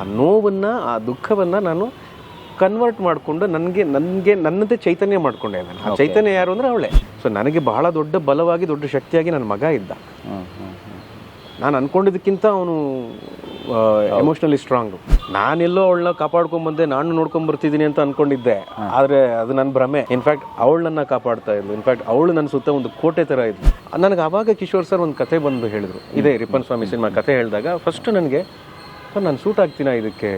ಆ ನೋವನ್ನು ಆ ದುಃಖವನ್ನು ನಾನು ಕನ್ವರ್ಟ್ ಮಾಡಿಕೊಂಡು ನನಗೆ ನನಗೆ ನನ್ನದೇ ಚೈತನ್ಯ ಮಾಡಿಕೊಂಡೆ ನಾನು. ಆ ಚೈತನ್ಯ ಯಾರು ಅಂದರೆ ಅವಳೆ. ಸೊ ನನಗೆ ಬಹಳ ದೊಡ್ಡ ಬಲವಾಗಿ ದೊಡ್ಡ ಶಕ್ತಿಯಾಗಿ ನನ್ನ ಮಗ ಇದ್ದ. ನಾನು ಅಂದ್ಕೊಂಡಿದ್ದಕ್ಕಿಂತ ಅವನು ಎಮೋಷ್ನಲಿ ಸ್ಟ್ರಾಂಗ್ ನಾನೆಲ್ಲೋ ಅವಳನ್ನ ಕಾಪಾಡ್ಕೊಂಡ್ಬಂದೆ ನಾನು ನೋಡ್ಕೊಂಬರ್ತಿದ್ದೀನಿ ಅಂತ ಅನ್ಕೊಂಡಿದ್ದೆ. ಆದರೆ ಅದು ನನ್ನ ಭ್ರಮೆ. ಇನ್ಫ್ಯಾಕ್ಟ್ ಅವಳು ನನ್ನ ಕಾಪಾಡ್ತಾ ಇದ್ಲು. ಇನ್ಫ್ಯಾಕ್ಟ್ ಅವಳು ನನ್ನ ಸುತ್ತ ಒಂದು ಕೋಟೆ ಥರ ಇದ್ಲು. ನನಗೆ ಆವಾಗ ಕಿಶೋರ್ ಸರ್ ಒಂದು ಕತೆ ಬಂದು ಹೇಳಿದರು. ಇದೇ ರಿಪ್ಪನ್ ಸ್ವಾಮಿ ಸಿನಿಮಾ ಕತೆ ಹೇಳಿದಾಗ ಫಸ್ಟ್ ನನಗೆ ಸರ್ ನಾನು ಸೂಟ್ ಆಗ್ತೀನ ಇದಕ್ಕೆ?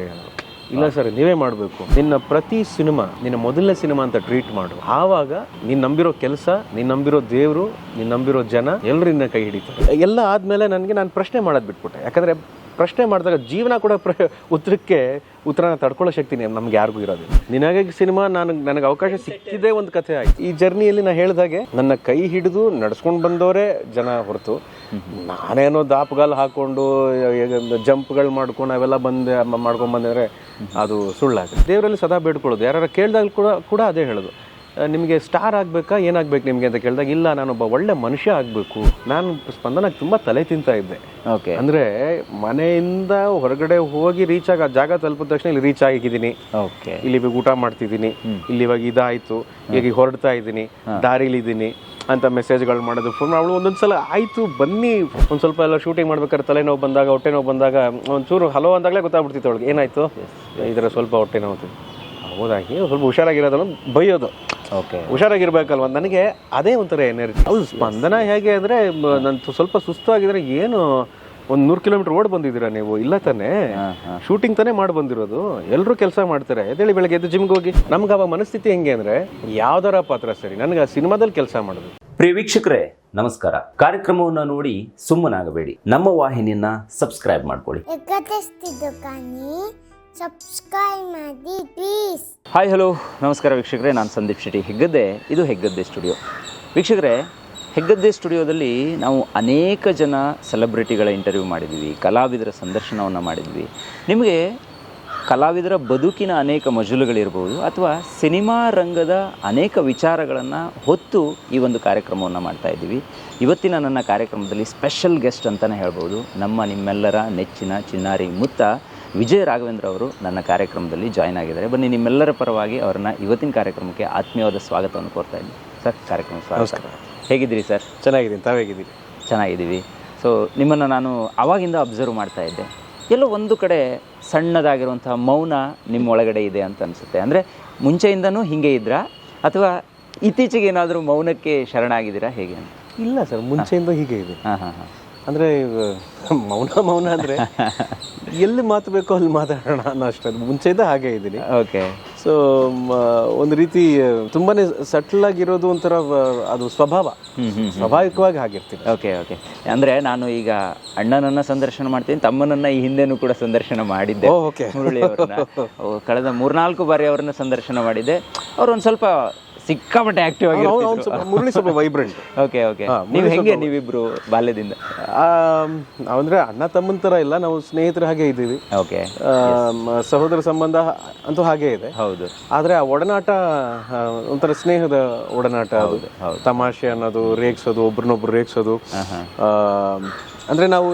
ಇಲ್ಲ ಸರ್, ನೀವೇ ಮಾಡಬೇಕು. ನಿನ್ನ ಪ್ರತಿ ಸಿನಿಮಾ, ನಿನ್ನ ಮೊದಲನೇ ಸಿನಿಮಾ ಅಂತ ಟ್ರೀಟ್ ಮಾಡು. ಆವಾಗ ನೀನ್ ನಂಬಿರೋ ಕೆಲಸ, ನೀನ್ ನಂಬಿರೋ ದೇವರು, ನೀನ್ ನಂಬಿರೋ ಜನ ಎಲ್ಲರಿಂದ ಕೈ ಹಿಡಿತಾರೆ. ಎಲ್ಲ ಆದ್ಮೇಲೆ ನನಗೆ ನಾನು ಪ್ರಶ್ನೆ ಮಾಡೋದು ಬಿಟ್ಬಿಟ್ಟೆ. ಯಾಕಂದ್ರೆ ಪ್ರಶ್ನೆ ಮಾಡಿದಾಗ ಜೀವನ ಕೂಡ ಪ್ರ ಉತ್ತರಕ್ಕೆ ಉತ್ತರನ ತಡ್ಕೊಳ್ಳೋ ಶಕ್ತಿ ನಮ್ಗೆ ಯಾರಿಗೂ ಇರೋದಿಲ್ಲ. ನಿನಗಾಗಿ ಸಿನಿಮಾ ನಾನು ನನಗೆ ಅವಕಾಶ ಸಿಕ್ಕಿದೆ ಒಂದು ಕಥೆ ಆಯ್ತು. ಈ ಜರ್ನಿಯಲ್ಲಿ ನಾನು ಹೇಳಿದಾಗೆ ನನ್ನ ಕೈ ಹಿಡಿದು ನಡ್ಸ್ಕೊಂಡು ಬಂದವರೇ ಜನ ಹೊರತು. ನಾನೇನೋ ದಾಪಗಾಲ್ ಹಾಕೊಂಡು ಜಂಪ್ಗಳು ಮಾಡ್ಕೊಂಡು ಅವೆಲ್ಲ ಬಂದೆ ಮಾಡ್ಕೊಂಡು ಬಂದ್ರೆ ಅದು ಸುಳ್ಳಾಗುತ್ತೆ. ದೇವರಲ್ಲಿ ಸದಾ ಬೇಡ್ಕೊಳ್ಳೋದು. ಯಾರು ಕೇಳಿದಾಗ ಕೂಡ ಕೂಡ ಅದೇ ಹೇಳೋದು. ನಿಮಗೆ ಸ್ಟಾರ್ ಆಗಬೇಕಾ ಏನಾಗ್ಬೇಕು ನಿಮಗೆ ಅಂತ ಕೇಳಿದಾಗ ಇಲ್ಲ ನಾನೊಬ್ಬ ಒಳ್ಳೆ ಮನುಷ್ಯ ಆಗಬೇಕು. ನಾನು ಸ್ಪಂದನಕ್ಕೆ ತುಂಬ ತಲೆ ತಿಂತಾ ಇದ್ದೆ. ಓಕೆ ಅಂದರೆ ಮನೆಯಿಂದ ಹೊರಗಡೆ ಹೋಗಿ ರೀಚ್ ಆಗ ಜಾಗ ತಲುಪಿದ ತಕ್ಷಣ ಇಲ್ಲಿ ರೀಚ್ ಆಗಿದ್ದೀನಿ. ಓಕೆ ಇಲ್ಲಿ ಇವಾಗ ಊಟ ಮಾಡ್ತಿದ್ದೀನಿ. ಇಲ್ಲಿ ಇವಾಗ ಇದಾಯಿತು. ಈಗ ಈಗ ಹೊರಡ್ತಾ ಇದ್ದೀನಿ. ದಾರಿಲಿದ್ದೀನಿ ಅಂತ ಮೆಸೇಜ್ಗಳು ಮಾಡೋದು ಫೋನ್ ಅವಳು ಒಂದೊಂದ್ಸಲ ಆಯಿತು ಬನ್ನಿ. ಒಂದು ಸ್ವಲ್ಪ ಎಲ್ಲ ಶೂಟಿಂಗ್ ಮಾಡ್ಬೇಕಾದ್ರೆ ತಲೆನೋವು ಬಂದಾಗ ಹೊಟ್ಟೆ ನೋವು ಬಂದಾಗ ಒಂಚೂರು ಹಲೋ ಅಂದಾಗಲೇ ಗೊತ್ತಾಗ್ಬಿಡ್ತಿತ್ತು ಅವಳಿಗೆ. ಏನಾಯಿತು? ಇದರ ಸ್ವಲ್ಪ ಹೊಟ್ಟೆ ನೋವು ಹೌದಾಗಿ ಸ್ವಲ್ಪ ಹುಷಾರಾಗಿರೋದನ್ನು ಬೈಯೋದು. ಹುಷಾರಾಗಿರ್ಬೇಕಲ್ವ? ನನಗೆ ಅದೇ ಒಂಥರ ಎನರ್ಜಿ ಹೌದು ಸ್ಪಂದನ ಹೇಗೆ ಅಂದ್ರೆ ನಾನು ಸ್ವಲ್ಪ ಸುಸ್ತಾಗಿದ್ರೆ ಏನು ಒಂದು ನೂರು ಕಿಲೋಮೀಟರ್ ಓಡ್ ಬಂದಿದ್ದೀರಾ ನೀವು? ಇಲ್ಲ ತಾನೇ? ಶೂಟಿಂಗ್ ತಾನೇ ಮಾಡಿ ಬಂದಿರೋದು. ಎಲ್ಲರೂ ಕೆಲಸ ಮಾಡ್ತಾರೆ. ಎದ್ದೇಳಿ ಬೆಳಗ್ಗೆ ಎದ್ದು ಜಿಮ್ಗೆ ಹೋಗಿ. ನಮ್ಗೆ ಅವಾಗ ಮನಸ್ಥಿತಿ ಹೆಂಗೆ ಅಂದ್ರೆ ಯಾವ್ದಾರ ಪಾತ್ರ ಸರಿ. ನನಗೆ ಆ ಸಿನಿಮಾದಲ್ಲಿ ಕೆಲಸ ಮಾಡೋದು. ಪ್ರಿಯ ವೀಕ್ಷಕರೇ ನಮಸ್ಕಾರ. ಕಾರ್ಯಕ್ರಮವನ್ನು ನೋಡಿ ಸುಮ್ಮನಾಗಬೇಡಿ. ನಮ್ಮ ವಾಹಿನಿಯನ್ನ ಸಬ್ಸ್ಕ್ರೈಬ್ ಮಾಡ್ಕೊಳ್ಳಿ. ಸಬ್ಸ್ಕ್ರೈಬ್ ಮಾಡಿ ಪ್ಲೀಸ್ ಹಾಯ್ ಹಲೋ ನಮಸ್ಕಾರ ವೀಕ್ಷಕರೇ, ನಾನು ಸಂದೀಪ್ ಶೆಟ್ಟಿ. ಹೆಗ್ಗದ್ದೆ? ಇದು ಹೆಗ್ಗದ್ದೆ ಸ್ಟುಡಿಯೋ ವೀಕ್ಷಕರೇ, ಹೆಗ್ಗದ್ದೆ ಸ್ಟುಡಿಯೋದಲ್ಲಿ ನಾವು ಅನೇಕ ಜನ ಸೆಲೆಬ್ರಿಟಿಗಳ ಇಂಟರ್ವ್ಯೂ ಮಾಡಿದ್ವಿ, ಕಲಾವಿದರ ಸಂದರ್ಶನವನ್ನು ಮಾಡಿದ್ವಿ. ನಿಮಗೆ ಕಲಾವಿದರ ಬದುಕಿನ ಅನೇಕ ಮಜಲುಗಳಿರ್ಬೋದು, ಅಥವಾ ಸಿನಿಮಾ ರಂಗದ ಅನೇಕ ವಿಚಾರಗಳನ್ನು ಹೊತ್ತು ಈ ಒಂದು ಕಾರ್ಯಕ್ರಮವನ್ನು ಮಾಡ್ತಾ ಇದ್ದೀವಿ. ಇವತ್ತಿನ ನನ್ನ ಕಾರ್ಯಕ್ರಮದಲ್ಲಿ ಸ್ಪೆಷಲ್ ಗೆಸ್ಟ್ ಅಂತಲೇ ಹೇಳ್ಬೋದು. ನಮ್ಮ ನಿಮ್ಮೆಲ್ಲರ ನೆಚ್ಚಿನ ಚಿನ್ನಾರಿ ಮುತ್ತ ವಿಜಯ ರಾಘವೇಂದ್ರ ಅವರು ನನ್ನ ಕಾರ್ಯಕ್ರಮದಲ್ಲಿ ಜಾಯ್ನ್ ಆಗಿದ್ದಾರೆ. ಬನ್ನಿ ನಿಮ್ಮೆಲ್ಲರ ಪರವಾಗಿ ಅವರನ್ನ ಇವತ್ತಿನ ಕಾರ್ಯಕ್ರಮಕ್ಕೆ ಆತ್ಮೀಯವಾದ ಸ್ವಾಗತವನ್ನು ಕೋರ್ತಾ ಇದ್ದೀನಿ. ಸರ್ ಕಾರ್ಯಕ್ರಮ ಸ್ವಾಗತ. ಹೇಗಿದ್ದೀರಿ ಸರ್? ಚೆನ್ನಾಗಿದ್ದೀನಿ. ತಾವೇಗಿದ್ದೀನಿ ಚೆನ್ನಾಗಿದ್ದೀವಿ. ಸೊ ನಿಮ್ಮನ್ನು ನಾನು ಆವಾಗಿಂದ ಅಬ್ಸರ್ವ್ ಮಾಡ್ತಾ ಇದ್ದೆ. ಎಲ್ಲೋ ಒಂದು ಕಡೆ ಸಣ್ಣದಾಗಿರುವಂಥ ಮೌನ ನಿಮ್ಮ ಒಳಗಡೆ ಇದೆ ಅಂತ ಅನಿಸುತ್ತೆ. ಅಂದರೆ ಮುಂಚೆಯಿಂದನೂ ಹೀಗೆ ಇದ್ರಾ? ಅಥವಾ ಇತ್ತೀಚೆಗೆ ಏನಾದರೂ ಮೌನಕ್ಕೆ ಶರಣಾಗಿದ್ದೀರಾ? ಹೇಗೆ ಅಂತ? ಇಲ್ಲ ಸರ್ ಮುಂಚೆಯಿಂದ ಹೀಗೆ ಇದೆ. ಹಾಂ ಹಾಂ ಹಾಂ. ಅಂದ್ರೆ ಮೌನ ಮೌನ ಅಂದ್ರೆ ಎಲ್ಲಿ ಮಾತು ಬೇಕೋ ಅಲ್ಲಿ ಮಾತಾಡೋಣ ಅನ್ನೋ ಅಷ್ಟೊತ್ ಮುಂಚೆ ಇದ್ದ ಹಾಗೆ ಇದ್ದೀನಿ. ಓಕೆ. ಸೊ ಒಂದು ರೀತಿ ತುಂಬಾನೇ ಸಟ್ಲ್ ಆಗಿರೋದು ಒಂಥರ ಅದು ಸ್ವಭಾವ. ಸ್ವಾಭಾವಿಕವಾಗಿ ಆಗಿರ್ತೀನಿ ಓಕೆ ಓಕೆ. ಅಂದರೆ ನಾನು ಈಗ ಅಣ್ಣನನ್ನ ಸಂದರ್ಶನ ಮಾಡ್ತೀನಿ ತಮ್ಮನನ್ನ ಈ ಹಿಂದೆನೂ ಕೂಡ ಸಂದರ್ಶನ ಮಾಡಿದ್ದೆ. ಓಕೆ. ಮುರಳಿ ಕಳೆದ ಮೂರ್ನಾಲ್ಕು ಬಾರಿ ಅವ್ರನ್ನ ಸಂದರ್ಶನ ಮಾಡಿದ್ದೆ. ಅವ್ರು ಒಂದು ಸ್ವಲ್ಪ ಸಿಕ್ಕಾಪಟ್ಟೆ ಆಕ್ಟಿವ್ ಆಗಿ ಮುರುಳಿ ಸ್ವಲ್ಪ ವೈಬ್ರೆಂಟ್ ಓಕೆ ಓಕೆ ನೀವು ಹೆಂಗೆ ನೀವಿಬ್ರು ಬಾಲ್ಯದಿಂದ? ಅಂದ್ರೆ ಅಣ್ಣ ತಮ್ಮನ ತರ ಇಲ್ಲ ನಾವು ಸ್ನೇಹಿತರ ಹಾಗೆ ಇದ್ದೀವಿ. ಓಕೆ ಸಹೋದರ ಸಂಬಂಧ ಅಂತೂ ಹಾಗೆ ಇದೆ. ಹೌದು. ಆದ್ರೆ ಆ ಒಡನಾಟ ಒಂಥರ ಸ್ನೇಹದ ಒಡನಾಟ ಹೌದು ತಮಾಷೆ ಅನ್ನೋದು ರೇಗ್ಸೋದು ಒಬ್ರನ್ನೊಬ್ರು ರೇಗ್ಸೋದು. ಆ, ಅಂದ್ರೆ ನಾವು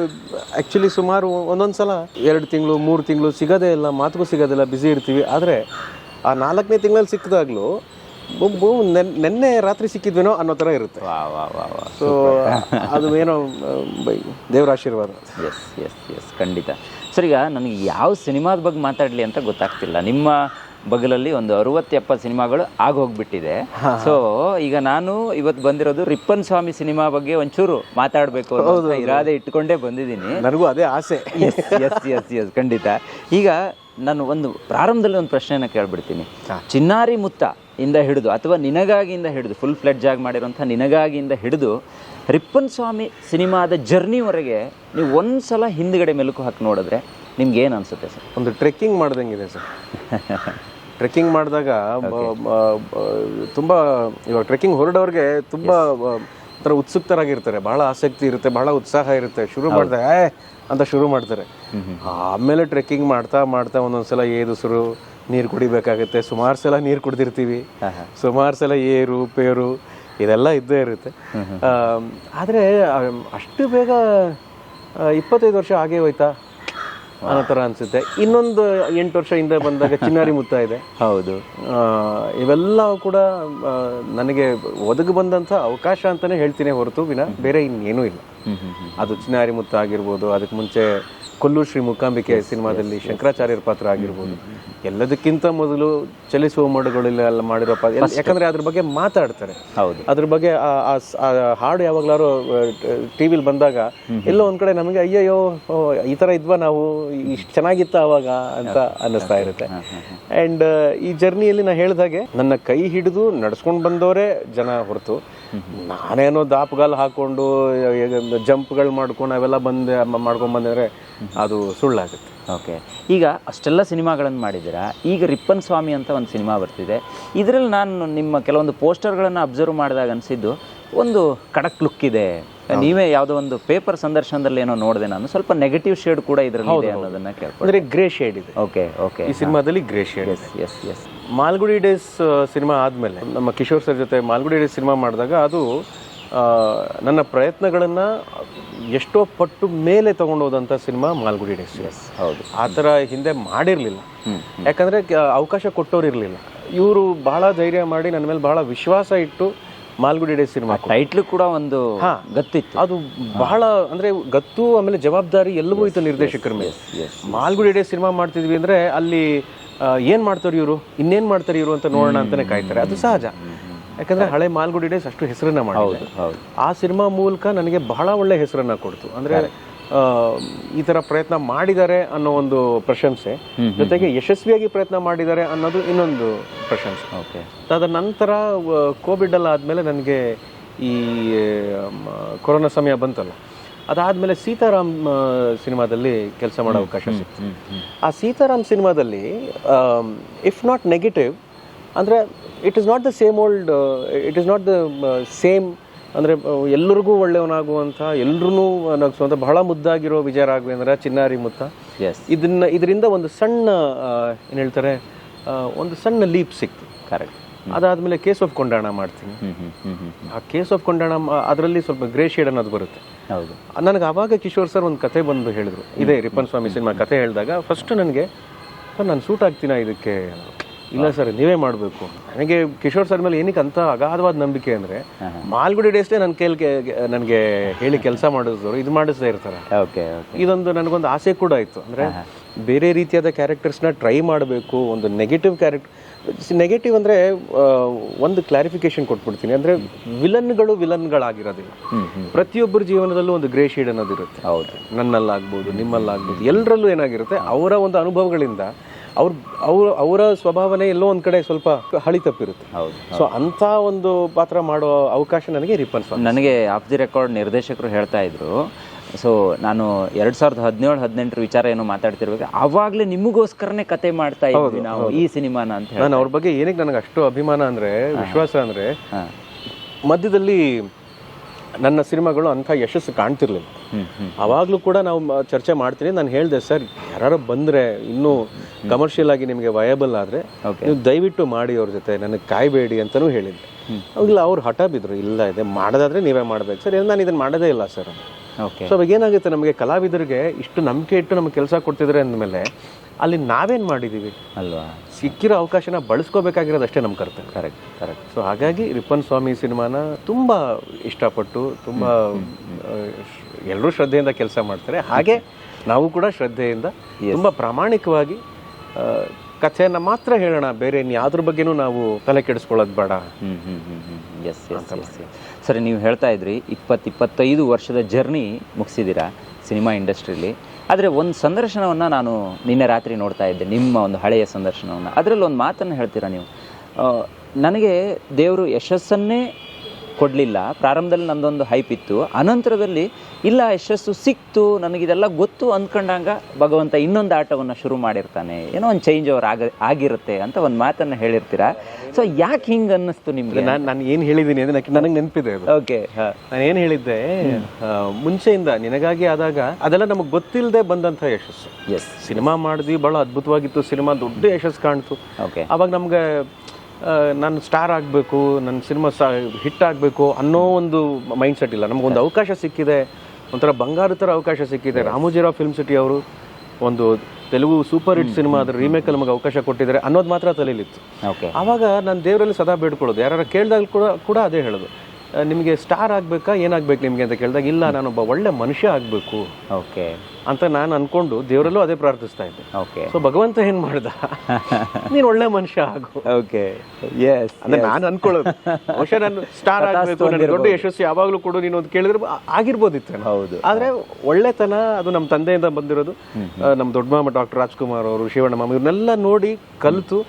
ಆಕ್ಚುಲಿ ಸುಮಾರು ಒಂದೊಂದ್ಸಲ ಎರಡು ತಿಂಗಳು ಮೂರು ತಿಂಗಳು ಸಿಗೋದೇ ಇಲ್ಲ ಮಾತುಗೂ ಸಿಗೋದಿಲ್ಲ ಬ್ಯುಸಿ ಇರ್ತೀವಿ. ಆದ್ರೆ ಆ ನಾಲ್ಕನೇ ತಿಂಗಳಲ್ಲಿ ಸಿಕ್ಕಿದಾಗ್ಲೂ ಒಬ್ಬ ನೆನ್ನೆ ರಾತ್ರಿ ಸಿಕ್ಕಿದ್ವೇನೋ ಅನ್ನೋ ಥರ ಇರುತ್ತೆ. ವಾ ವಾ ವಾ ವಾ. ಸೊ ಅದು ಏನೋ ಬೈ ದೇವರ ಆಶೀರ್ವಾದ. ಎಸ್ ಎಸ್ ಎಸ್ ಖಂಡಿತ. ಸರ್ ಈಗ ನನಗೆ ಯಾವ ಸಿನಿಮಾದ ಬಗ್ಗೆ ಮಾತಾಡಲಿ ಅಂತ ಗೊತ್ತಾಗ್ತಿಲ್ಲ. ನಿಮ್ಮ ಬಗಲಲ್ಲಿ ಒಂದು ಅರವತ್ತು ಎಪ್ಪತ್ತು ಸಿನಿಮಾಗಳು ಆಗೋಗ್ಬಿಟ್ಟಿದೆ. ಸೊ ಈಗ ನಾನು ಇವತ್ತು ಬಂದಿರೋದು ರಿಪ್ಪನ್ ಸ್ವಾಮಿ ಸಿನಿಮಾ ಬಗ್ಗೆ ಒಂಚೂರು ಮಾತಾಡಬೇಕು ಇರಾದೆ ಇಟ್ಕೊಂಡೇ ಬಂದಿದ್ದೀನಿ. ನನಗೂ ಅದೇ ಆಸೆ. ಎಸ್ ಎಸ್ ಎಸ್ ಎಸ್ ಖಂಡಿತ. ಈಗ ನಾನು ಒಂದು ಪ್ರಾರಂಭದಲ್ಲಿ ಒಂದು ಪ್ರಶ್ನೆಯನ್ನು ಕೇಳ್ಬಿಡ್ತೀನಿ. ಚಿನ್ನಾರಿ ಮುತ್ತ ಇಂದ ಹಿಡಿದು ಅಥವಾ ನಿನಗಾಗಿಯಿಂದ ಹಿಡಿದು ಫುಲ್ ಫ್ಲೆಡ್ಜ್ ಆಗಿ ಮಾಡಿರೋಂಥ ನಿನಗಾಗಿಯಿಂದ ಹಿಡಿದು ರಿಪ್ಪನ್ ಸ್ವಾಮಿ ಸಿನಿಮಾದ ಜರ್ನಿವರೆಗೆ ನೀವು ಒಂದು ಸಲ ಹಿಂದ್ಗಡೆ ಮೆಲುಕು ಹಾಕಿ ನೋಡಿದ್ರೆ ನಿಮ್ಗೆ ಏನು ಅನಿಸುತ್ತೆ ಸರ್? ಒಂದು ಟ್ರೆಕ್ಕಿಂಗ್ ಮಾಡ್ದಂಗಿದೆ ಸರ್. ಟ್ರೆಕ್ಕಿಂಗ್ ಮಾಡಿದಾಗ ತುಂಬ ಇವಾಗ ಟ್ರೆಕ್ಕಿಂಗ್ ಹೊರಡೋರಿಗೆ ತುಂಬ ಒಂಥರ ಉತ್ಸುಕ್ತರಾಗಿರ್ತಾರೆ. ಬಹಳ ಆಸಕ್ತಿ ಇರುತ್ತೆ ಬಹಳ ಉತ್ಸಾಹ ಇರುತ್ತೆ. ಶುರು ಮಾಡಿದಾಗ ಅಂತ ಶುರು ಮಾಡ್ತಾರೆ. ಆಮೇಲೆ ಟ್ರೆಕ್ಕಿಂಗ್ ಮಾಡ್ತಾ ಮಾಡ್ತಾ ಒಂದೊಂದು ಸಲ ಸುರು ನೀರು ಕುಡಿಬೇಕಾಗುತ್ತೆ. ಸುಮಾರು ಸಲ ನೀರು ಕುಡ್ದಿರ್ತೀವಿ. ಸುಮಾರು ಸಲ ಏರು ಪೇರು ಇದೆಲ್ಲ ಇದ್ದೇ ಇರುತ್ತೆ. ಆದರೆ ಆದ್ರೆ ಅಷ್ಟು ಬೇಗ ಇಪ್ಪತ್ತೈದು ವರ್ಷ ಆಗೇ ಹೋಯ್ತಾ? ಅನ್ನೋ ಥರ ಅನಿಸುತ್ತೆ. ಇನ್ನೊಂದು ಎಂಟು ವರ್ಷ ಹಿಂದೆ ಬಂದಾಗ ಚಿನ್ನಾರಿ ಮುತ್ತ ಇದೆ. ಹೌದು. ಇವೆಲ್ಲ ಕೂಡ ನನಗೆ ಒದಗಿ ಬಂದಂಥ ಅವಕಾಶ ಅಂತಲೇ ಹೇಳ್ತೀನಿ ಹೊರತು ವಿನ ಬೇರೆ ಇನ್ನೇನೂ ಇಲ್ಲ. ಅದು ಚಿನ್ನಾರಿ ಮುತ್ತ ಆಗಿರ್ಬೋದು ಅದಕ್ಕೆ ಮುಂಚೆ ಕೊಲ್ಲೂರು ಶ್ರೀ ಮೂಕಾಂಬಿಕೆ ಸಿನಿಮಾದಲ್ಲಿ ಶಂಕರಾಚಾರ್ಯರ ಪಾತ್ರ ಆಗಿರ್ಬೋದು ಎಲ್ಲದಕ್ಕಿಂತ ಮೊದಲು ಚಲಿಸುವ ಮೋಡಗಳೆಲ್ಲ ಮಾಡಿರೋ ಪಾತ್ರ ಯಾಕಂದ್ರೆ ಅದ್ರ ಬಗ್ಗೆ ಮಾತಾಡ್ತಾರೆ. ಹೌದು. ಅದ್ರ ಬಗ್ಗೆ ಟಿ ಹಾಡು ಯಾವಾಗ್ಲಾರು ಟಿವಿಲಿ ಬಂದಾಗ ಎಲ್ಲೋ ಒಂದ್ ಕಡೆ ನಮಗೆ ಅಯ್ಯಯ್ಯೋ ಈ ತರ ಇದ್ವಾ ನಾವು? ಇಷ್ಟು ಚೆನ್ನಾಗಿತ್ತ ಅವಾಗ? ಅಂತ ಅನ್ನಿಸ್ತಾ ಇರುತ್ತೆ. ಅಂಡ್ ಈ ಜರ್ನಿಯಲ್ಲಿ ನಾ ಹೇಳಿದಾಗೆ ನನ್ನ ಕೈ ಹಿಡಿದು ನಡ್ಸ್ಕೊಂಡು ಬಂದವರೇ ಜನ ಹೊರತು. ನಾನೇನೋ ದಾಪ್ಗಾಲ್ ಹಾಕೊಂಡು ಜಂಪ್ಗಳು ಮಾಡ್ಕೊಂಡು ಅವೆಲ್ಲ ಬಂದೆ ಮಾಡ್ಕೊಂಡ್ ಬಂದ್ರೆ ಅದು ಸುಳ್ಳಾಗುತ್ತೆ. ಓಕೆ. ಈಗ ಅಷ್ಟೆಲ್ಲ ಸಿನಿಮಾಗಳನ್ನು ಮಾಡಿದ್ದೀರಾ? ಈಗ ರಿಪ್ಪನ್ ಸ್ವಾಮಿ ಅಂತ ಒಂದು ಸಿನಿಮಾ ಬರ್ತಿದೆ. ಇದರಲ್ಲಿ ನಾನು ನಿಮ್ಮ ಕೆಲವೊಂದು ಪೋಸ್ಟರ್ಗಳನ್ನು ಅಬ್ಸರ್ವ್ ಮಾಡಿದಾಗ ಅನಿಸಿದ್ದು ಒಂದು ಕಡಕ್ ಲುಕ್ ಇದೆ. ನೀವೇ ಯಾವುದೋ ಒಂದು ಪೇಪರ್ ಸಂದರ್ಶನದಲ್ಲಿ ಏನೋ ನೋಡಿದೆ ನಾನು. ಸ್ವಲ್ಪ ನೆಗೆಟಿವ್ ಶೇಡ್ ಕೂಡ ಇದರಲ್ಲಿ ಇದೆ ಅನ್ನೋದನ್ನ ಕೇಳ್ಕೊಂಡ್ರೆ ಗ್ರೇ ಶೇಡ್ ಇದೆ. Okay okay. ಈ ಸಿನಿಮಾದಲ್ಲಿ grey shade yes yes yes Malgudi days cinema ಆದಮೇಲೆ ನಮ್ಮ ಕಿಶೋರ್ ಸರ್ ಜೊತೆ ಮಾಲ್ಗುಡಿ ಡೇಸ್ ಸಿನಿಮಾ ಮಾಡಿದಾಗ ಅದು ನನ್ನ ಪ್ರಯತ್ನಗಳನ್ನು ಎಷ್ಟೋ ಪಟ್ಟು ಮೇಲೆ ತಗೊಂಡೋದಂಥ ಸಿನಿಮಾ ಮಾಲ್ಗುಡಿ ಡೇಸ್. ಎಸ್ ಹೌದು. ಆ ಥರ ಹಿಂದೆ ಮಾಡಿರಲಿಲ್ಲ. ಯಾಕಂದರೆ ಅವಕಾಶ ಕೊಟ್ಟವ್ರು ಇರಲಿಲ್ಲ. ಇವರು ಬಹಳ ಧೈರ್ಯ ಮಾಡಿ ನನ್ನ ಮೇಲೆ ಬಹಳ ವಿಶ್ವಾಸ ಇಟ್ಟು ಮಾಲ್ಗುಡಿ ಡೇಸ್ ಸಿನಿಮಾ ಟೈಟ್ಲು ಕೂಡ ಒಂದು ಗತ್ತಿತ್ತು. ಅದು ಬಹಳ ಅಂದರೆ ಗತ್ತು ಆಮೇಲೆ ಜವಾಬ್ದಾರಿ ಎಲ್ಲವೂ ಇತ್ತು ನಿರ್ದೇಶಕರ ಮೇಲೆ. ಮಾಲ್ಗುಡಿ ಡೇ ಸಿನಿಮಾ ಮಾಡ್ತಿದ್ವಿ ಅಂದರೆ ಅಲ್ಲಿ ಏನು ಏನ್ ಮಾಡ್ತಾರೆ ಇವರು? ಇನ್ನೇನು ಮಾಡ್ತಾರೆ ಇವರು ಅಂತ ನೋಡೋಣ ಅಂತಲೇ ಕಾಯ್ತಾರೆ. ಅದು ಸಹಜ. ಯಾಕಂದ್ರೆ ಹಳೆ ಮಾಲ್ಗುಡಿ ಡೇಸ್ ಅಷ್ಟು ಹೆಸರನ್ನ ಮಾಡಿದೆ. ಆ ಸಿನಿಮಾ ಮೂಲಕ ನನಗೆ ಬಹಳ ಒಳ್ಳೆ ಹೆಸರನ್ನ ಕೊಡ್ತು. ಅಂದ್ರೆ ಈ ತರ ಪ್ರಯತ್ನ ಮಾಡಿದ್ದಾರೆ ಅನ್ನೋ ಒಂದು ಪ್ರಶಂಸೆ. ಜೊತೆಗೆ ಯಶಸ್ವಿಯಾಗಿ ಪ್ರಯತ್ನ ಮಾಡಿದ್ದಾರೆ ಅನ್ನೋದು ಇನ್ನೊಂದು ಪ್ರಶಂಸೆ. ಓಕೆ. ಅದಾದ ನಂತರ ಕೋವಿಡ್ ಎಲ್ಲ ಆದ್ಮೇಲೆ ನನಗೆ ಈ ಕೊರೋನಾ ಸಮಯ ಬಂತಲ್ಲ. ಅದಾದಮೇಲೆ ಸೀತಾರಾಮ್ ಸಿನಿಮಾದಲ್ಲಿ ಕೆಲಸ ಮಾಡೋ ಅವಕಾಶ ಸಿಕ್ತು. ಆ ಸೀತಾರಾಮ್ ಸಿನಿಮಾದಲ್ಲಿ ಇಫ್ ನಾಟ್ ನೆಗೆಟಿವ್ ಅಂದರೆ it is not the same old it is not the same ಅಂದರೆ ಎಲ್ಲರಿಗೂ ಒಳ್ಳೆಯವನಾಗುವಂಥ ಎಲ್ರೂ ನಗಿಸುವಂಥ ಬಹಳ ಮುದ್ದಾಗಿರೋ ವಿಜಯ ರಾಘವೇಂದ್ರ ಚಿನ್ನಾರಿ ಮುತ್ತ. ಎಸ್ ಇದನ್ನ ಇದರಿಂದ ಒಂದು ಸಣ್ಣ ಏನು ಹೇಳ್ತಾರೆ ಒಂದು ಸಣ್ಣ ಲೀಪ್ ಸಿಕ್ತು. ಕರೆಕ್ಟ್ ಅದಾದಮೇಲೆ ಕೇಸ್ ಆಫ್ ಕೊಂಡಾಣ ಮಾಡ್ತೀನಿ. ಆ ಕೇಸ್ ಆಫ್ ಕೊಂಡಾಣ ಅದರಲ್ಲಿ ಸ್ವಲ್ಪ ಗ್ರೇ ಶೇಡ್ ಅನ್ನೋದು ಬರುತ್ತೆ. ಹೌದು. ನನಗೆ ಆವಾಗ ಕಿಶೋರ್ ಸರ್ ಒಂದು ಕತೆ ಬಂದು ಹೇಳಿದ್ರು. ಇದೇ ರಿಪ್ಪನ್ ಸ್ವಾಮಿ ಸಿನಿಮಾ ಕತೆ ಹೇಳಿದಾಗ ಫಸ್ಟ್ ನನಗೆ ನಾನು ಸೂಟ್ ಆಗ್ತೀನ ಇದಕ್ಕೆ? ಇಲ್ಲ ಸರ್ ನೀವೇ ಮಾಡಬೇಕು. ನನಗೆ ಕಿಶೋರ್ ಸರ್ ಮೇಲೆ ಏನಕ್ಕೆ ಅಂತ ಅಗಾಧವಾದ ನಂಬಿಕೆ ಅಂದರೆ ಮಾಲ್ಗುಡಿ ಡೇಸ್ನೇ ನನ್ನ ಕೇಳಿ ನನಗೆ ಹೇಳಿ ಕೆಲಸ ಮಾಡಿಸಿದ್ರು ಇದು ಮಾಡಿಸ್ತಾ ಇರ್ತಾರೆ. ಓಕೆ ಇದೊಂದು ನನಗೊಂದು ಆಸೆ ಕೂಡ ಇತ್ತು ಅಂದರೆ ಬೇರೆ ರೀತಿಯಾದ ಕ್ಯಾರೆಕ್ಟರ್ಸ್ನ ಟ್ರೈ ಮಾಡಬೇಕು ಒಂದು ನೆಗೆಟಿವ್ ಕ್ಯಾರೆಕ್ಟರ್ ನೆಗೆಟಿವ್ ಅಂದರೆ ಒಂದು ಕ್ಲಾರಿಫಿಕೇಶನ್ ಕೊಟ್ಬಿಡ್ತೀನಿ. ಅಂದರೆ ವಿಲನ್ಗಳು ವಿಲನ್ಗಳಾಗಿರೋದಿಲ್ಲ ಪ್ರತಿಯೊಬ್ಬರ ಜೀವನದಲ್ಲೂ ಒಂದು ಗ್ರೇ ಶೇಡ್ ಅನ್ನೋದು ಇರುತ್ತೆ ಹೌದು. ನನ್ನಲ್ಲಾಗ್ಬೋದು ನಿಮ್ಮಲ್ಲಾಗ್ಬೋದು ಎಲ್ಲರಲ್ಲೂ ಏನಾಗಿರುತ್ತೆ ಅವರ ಒಂದು ಅನುಭವಗಳಿಂದ ಅವ್ರ ಅವ್ರ ಅವರ ಸ್ವಭಾವನೇ ಎಲ್ಲೋ ಒಂದು ಕಡೆ ಸ್ವಲ್ಪ ಹಳಿ ತಪ್ಪಿರುತ್ತೆ. ಹೌದು ಸೊ ಅಂಥ ಒಂದು ಪಾತ್ರ ಮಾಡೋ ಅವಕಾಶ ನನಗೆ ರಿಪನ್ ನನಗೆ ಆಫ್ ದಿ ರೆಕಾರ್ಡ್ ನಿರ್ದೇಶಕರು ಹೇಳ್ತಾ ಇದ್ರು. ಸೊ ನಾನು ಎರಡ್ ಸಾವಿರದ ಹದಿನೇಳು ಹದಿನೆಂಟರ ವಿಚಾರ ಏನು ಮಾತಾಡ್ತಿರ್ಬೇಕು. ಆವಾಗಲೇ ನಿಮಗೋಸ್ಕರನೇ ಕತೆ ಮಾಡ್ತಾ ಇದ್ವಿ ನಾವು ಈ ಸಿನಿಮಾನ ಅಂತ ಹೇಳಿ ನಾನು ಅವ್ರ ಬಗ್ಗೆ ಏನಕ್ಕೆ ನನಗೆ ಅಷ್ಟು ಅಭಿಮಾನ ಅಂದರೆ ವಿಶ್ವಾಸ ಅಂದರೆ ಮಧ್ಯದಲ್ಲಿ ನನ್ನ ಸಿನಿಮಾಗಳು ಅಂಥ ಯಶಸ್ಸು ಕಾಣ್ತಿರ್ಲಿಲ್ಲ. ಅವಾಗಲೂ ಕೂಡ ನಾವು ಚರ್ಚೆ ಮಾಡ್ತೀನಿ. ನಾನು ಹೇಳಿದೆ ಸರ್ ಯಾರು ಬಂದರೆ ಇನ್ನೂ ಕಮರ್ಷಿಯಲ್ ಆಗಿ ನಿಮಗೆ ವಯಬಲ್ ಆದರೆ. ನೀವು ದಯವಿಟ್ಟು ಮಾಡಿ ಅವ್ರ ಜೊತೆ. ನನಗೆ ಕಾಯಬೇಡಿ ಅಂತಲೂ ಹೇಳಿದ್ದೆ. ಇಲ್ಲ ಅವ್ರು ಹಠ ಬಿದ್ರು ಇಲ್ಲ ಇದೆ ಮಾಡೋದಾದರೆ ನೀವೇ ಮಾಡಬೇಕು. ಸರ್ ನಾನು ಇದನ್ನು ಮಾಡೋದೇ ಇಲ್ಲ ಸರ್. ಓಕೆ ಸೊ ಅವಾಗ ಏನಾಗುತ್ತೆ ನಮಗೆ ಕಲಾವಿದರಿಗೆ ಇಷ್ಟು ನಂಬಿಕೆ ಇಟ್ಟು ನಮಗೆ ಕೆಲಸ ಕೊಡ್ತಿದ್ರೆ ಅಂದಮೇಲೆ ಅಲ್ಲಿ ನಾವೇನು ಮಾಡಿದ್ದೀವಿ ಅಲ್ವಾ? ಸಿಕ್ಕಿರೋ ಅವಕಾಶನ ಬಳಸ್ಕೋಬೇಕಾಗಿರೋದು ಅಷ್ಟೇ ನಮ್ಮ ಕರ್ತವ್ಯ. ಕರೆಕ್ಟ್ ಕರೆಕ್ಟ್ ಸೊ ಹಾಗಾಗಿ ರಿಪ್ಪನ್ ಸ್ವಾಮಿ ಸಿನಿಮಾನ ತುಂಬ ಇಷ್ಟಪಟ್ಟು ತುಂಬ ಎಲ್ಲರೂ ಶ್ರದ್ಧೆಯಿಂದ ಕೆಲಸ ಮಾಡ್ತಾರೆ. ಹಾಗೆ ನಾವು ಕೂಡ ಶ್ರದ್ಧೆಯಿಂದ ತುಂಬ ಪ್ರಾಮಾಣಿಕವಾಗಿ ಕಥೆಯನ್ನು ಮಾತ್ರ ಹೇಳೋಣ. ಬೇರೆ ಯಾವ್ದ್ರ ಬಗ್ಗೆನೂ ನಾವು ತಲೆ ಕೆಡಿಸ್ಕೊಳ್ಳೋದು ಬೇಡ. ಎಸ್ ಎಸ್ ಎಸ್ ಸರಿ ನೀವು ಹೇಳ್ತಾ ಇದ್ರಿ ಇಪ್ಪತ್ತು ಇಪ್ಪತ್ತೈದು ವರ್ಷದ ಜರ್ನಿ ಮುಗಿಸಿದ್ದೀರಾ ಸಿನಿಮಾ ಇಂಡಸ್ಟ್ರಿಲಿ. ಆದರೆ ಒಂದು ಸಂದರ್ಶನವನ್ನು ನಾನು ನಿನ್ನೆ ರಾತ್ರಿ ನೋಡ್ತಾ ಇದ್ದೆ, ನಿಮ್ಮ ಒಂದು ಹಳೆಯ ಸಂದರ್ಶನವನ್ನು. ಅದರಲ್ಲಿ ಒಂದು ಮಾತನ್ನು ಹೇಳ್ತೀರಾ ನೀವು? ನನಗೆ ದೇವರು ಯಶಸ್ಸನ್ನೇ ಕೊಡಲಿಲ್ಲ. ಪ್ರಾರಂಭದಲ್ಲಿ ನಂದೊಂದು ಹೈಪ್ ಇತ್ತು. ಅನಂತರದಲ್ಲಿ ಇಲ್ಲ ಯಶಸ್ಸು ಸಿಕ್ತು ನನಗಿದೆಲ್ಲ ಗೊತ್ತು ಅಂದ್ಕೊಂಡಾಗ ಭಗವಂತ ಇನ್ನೊಂದು ಆಟವನ್ನು ಶುರು ಮಾಡಿರ್ತಾನೆ. ಏನೋ ಒಂದು ಚೇಂಜ್ ಓವರ್ ಆಗ ಆಗಿರುತ್ತೆ ಅಂತ ಒಂದು ಮಾತನ್ನು ಹೇಳಿರ್ತೀರಾ? ಸೊ ಯಾಕೆ ಹಿಂಗೆ ಅನ್ನಿಸ್ತು ನಿಮಗೆ? ನಾನು ನಾನು ಏನು ಹೇಳಿದ್ದೀನಿ ಅಂದರೆ ನನಗೆ ನೆನಪಿದೆ ಅದು. ಓಕೆ ಹಾಂ. ನಾನು ಏನು ಹೇಳಿದ್ದೆ ಮುಂಚೆಯಿಂದ ನಿನಗಾಗಿ ಆದಾಗ ಅದೆಲ್ಲ ನಮಗೆ ಗೊತ್ತಿಲ್ಲದೆ ಬಂದಂಥ ಯಶಸ್ಸು. ಎಸ್ ಸಿನಿಮಾ ಮಾಡಿದ್ವಿ ಭಾಳ ಅದ್ಭುತವಾಗಿತ್ತು. ಸಿನಿಮಾ ದೊಡ್ಡ ಯಶಸ್ಸು ಕಾಣ್ತು. ಓಕೆ ಅವಾಗ ನಮ್ಗೆ ನಾನು ಸ್ಟಾರ್ ಆಗಬೇಕು ನನ್ನ ಸಿನಿಮಾ ಸ ಹಿಟ್ ಆಗಬೇಕು ಅನ್ನೋ ಒಂದು ಮೈಂಡ್ ಸೆಟ್ ಇಲ್ಲ. ನಮಗೊಂದು ಅವಕಾಶ ಸಿಕ್ಕಿದೆ. ಒಂಥರ ಬಂಗಾರ ಥರ ಅವಕಾಶ ಸಿಕ್ಕಿದೆ. ರಾಮುಜಿರಾವ್ ಫಿಲ್ಮ್ ಸಿಟಿ ಅವರು ಒಂದು ತೆಲುಗು ಸೂಪರ್ ಹಿಟ್ ಸಿನಿಮಾ ಅದ್ರ ರೀಮೇಕ್ ನಮಗೆ ಅವಕಾಶ ಕೊಟ್ಟಿದ್ದಾರೆ ಅನ್ನೋದು ಮಾತ್ರ ತಲೆಯಲ್ಲಿತ್ತು. ಓಕೆ ಆವಾಗ ನಾನು ದೇವರಲ್ಲಿ ಸದಾ ಬೇಡ್ಕೊಳ್ಳೋದು. ಯಾರು ಕೇಳಿದಾಗ ಕೂಡ ಕೂಡ ಅದೇ ಹೇಳೋದು. ನಿಮಗೆ ಸ್ಟಾರ್ ಆಗಬೇಕಾ ಏನಾಗಬೇಕು ನಿಮಗೆ ಅಂತ ಕೇಳಿದಾಗ ಇಲ್ಲ ನಾನೊಬ್ಬ ಒಳ್ಳೆ ಮನುಷ್ಯ ಆಗಬೇಕು ಓಕೆ. ಅಂತ ನಾನು ಅನ್ಕೊಂಡು ದೇವರಲ್ಲೂ ಅದೇ ಪ್ರಾರ್ಥಿಸ್ತಾ ಇದ್ದೆ. ಓಕೆ. ಸೊ ಭಗವಂತ ಏನ್ ಮಾಡ್ದ? ನೀನು ಒಳ್ಳೆ ಮನುಷ್ಯ ಆಗು. ಓಕೆ. ಎಸ್ ಅಂದ್ರೆ ನಾನು ಅನ್ಕೊಳ್ಳೋದು. ಬಹುಶಃ ನಾನು ಸ್ಟಾರ್ ಆಗಬೇಕು ನನಗೆ ದೊಡ್ಡ ಯಶಸ್ಸು ಯಾವಾಗಲೂ ಕೊಡು ನೀನು ಅಂತ ಕೇಳಿದ್ರೆ ಆಗಿರ್ಬೋದಿತ್ತು ಹೌದು. ಆದ್ರೆ ಒಳ್ಳೆತನ ಅದು ನಮ್ಮ ತಂದೆಯಿಂದ ಬಂದಿರೋದು. ನಮ್ಮ ದೊಡ್ಡ ಮಾಮ ಡಾಕ್ಟರ್ ರಾಜ್ಕುಮಾರ್ ಅವರು ಶಿವಣ್ಣ ಮಾಮ ಇವ್ರನ್ನೆಲ್ಲ ನೋಡಿ ಕಲಿತು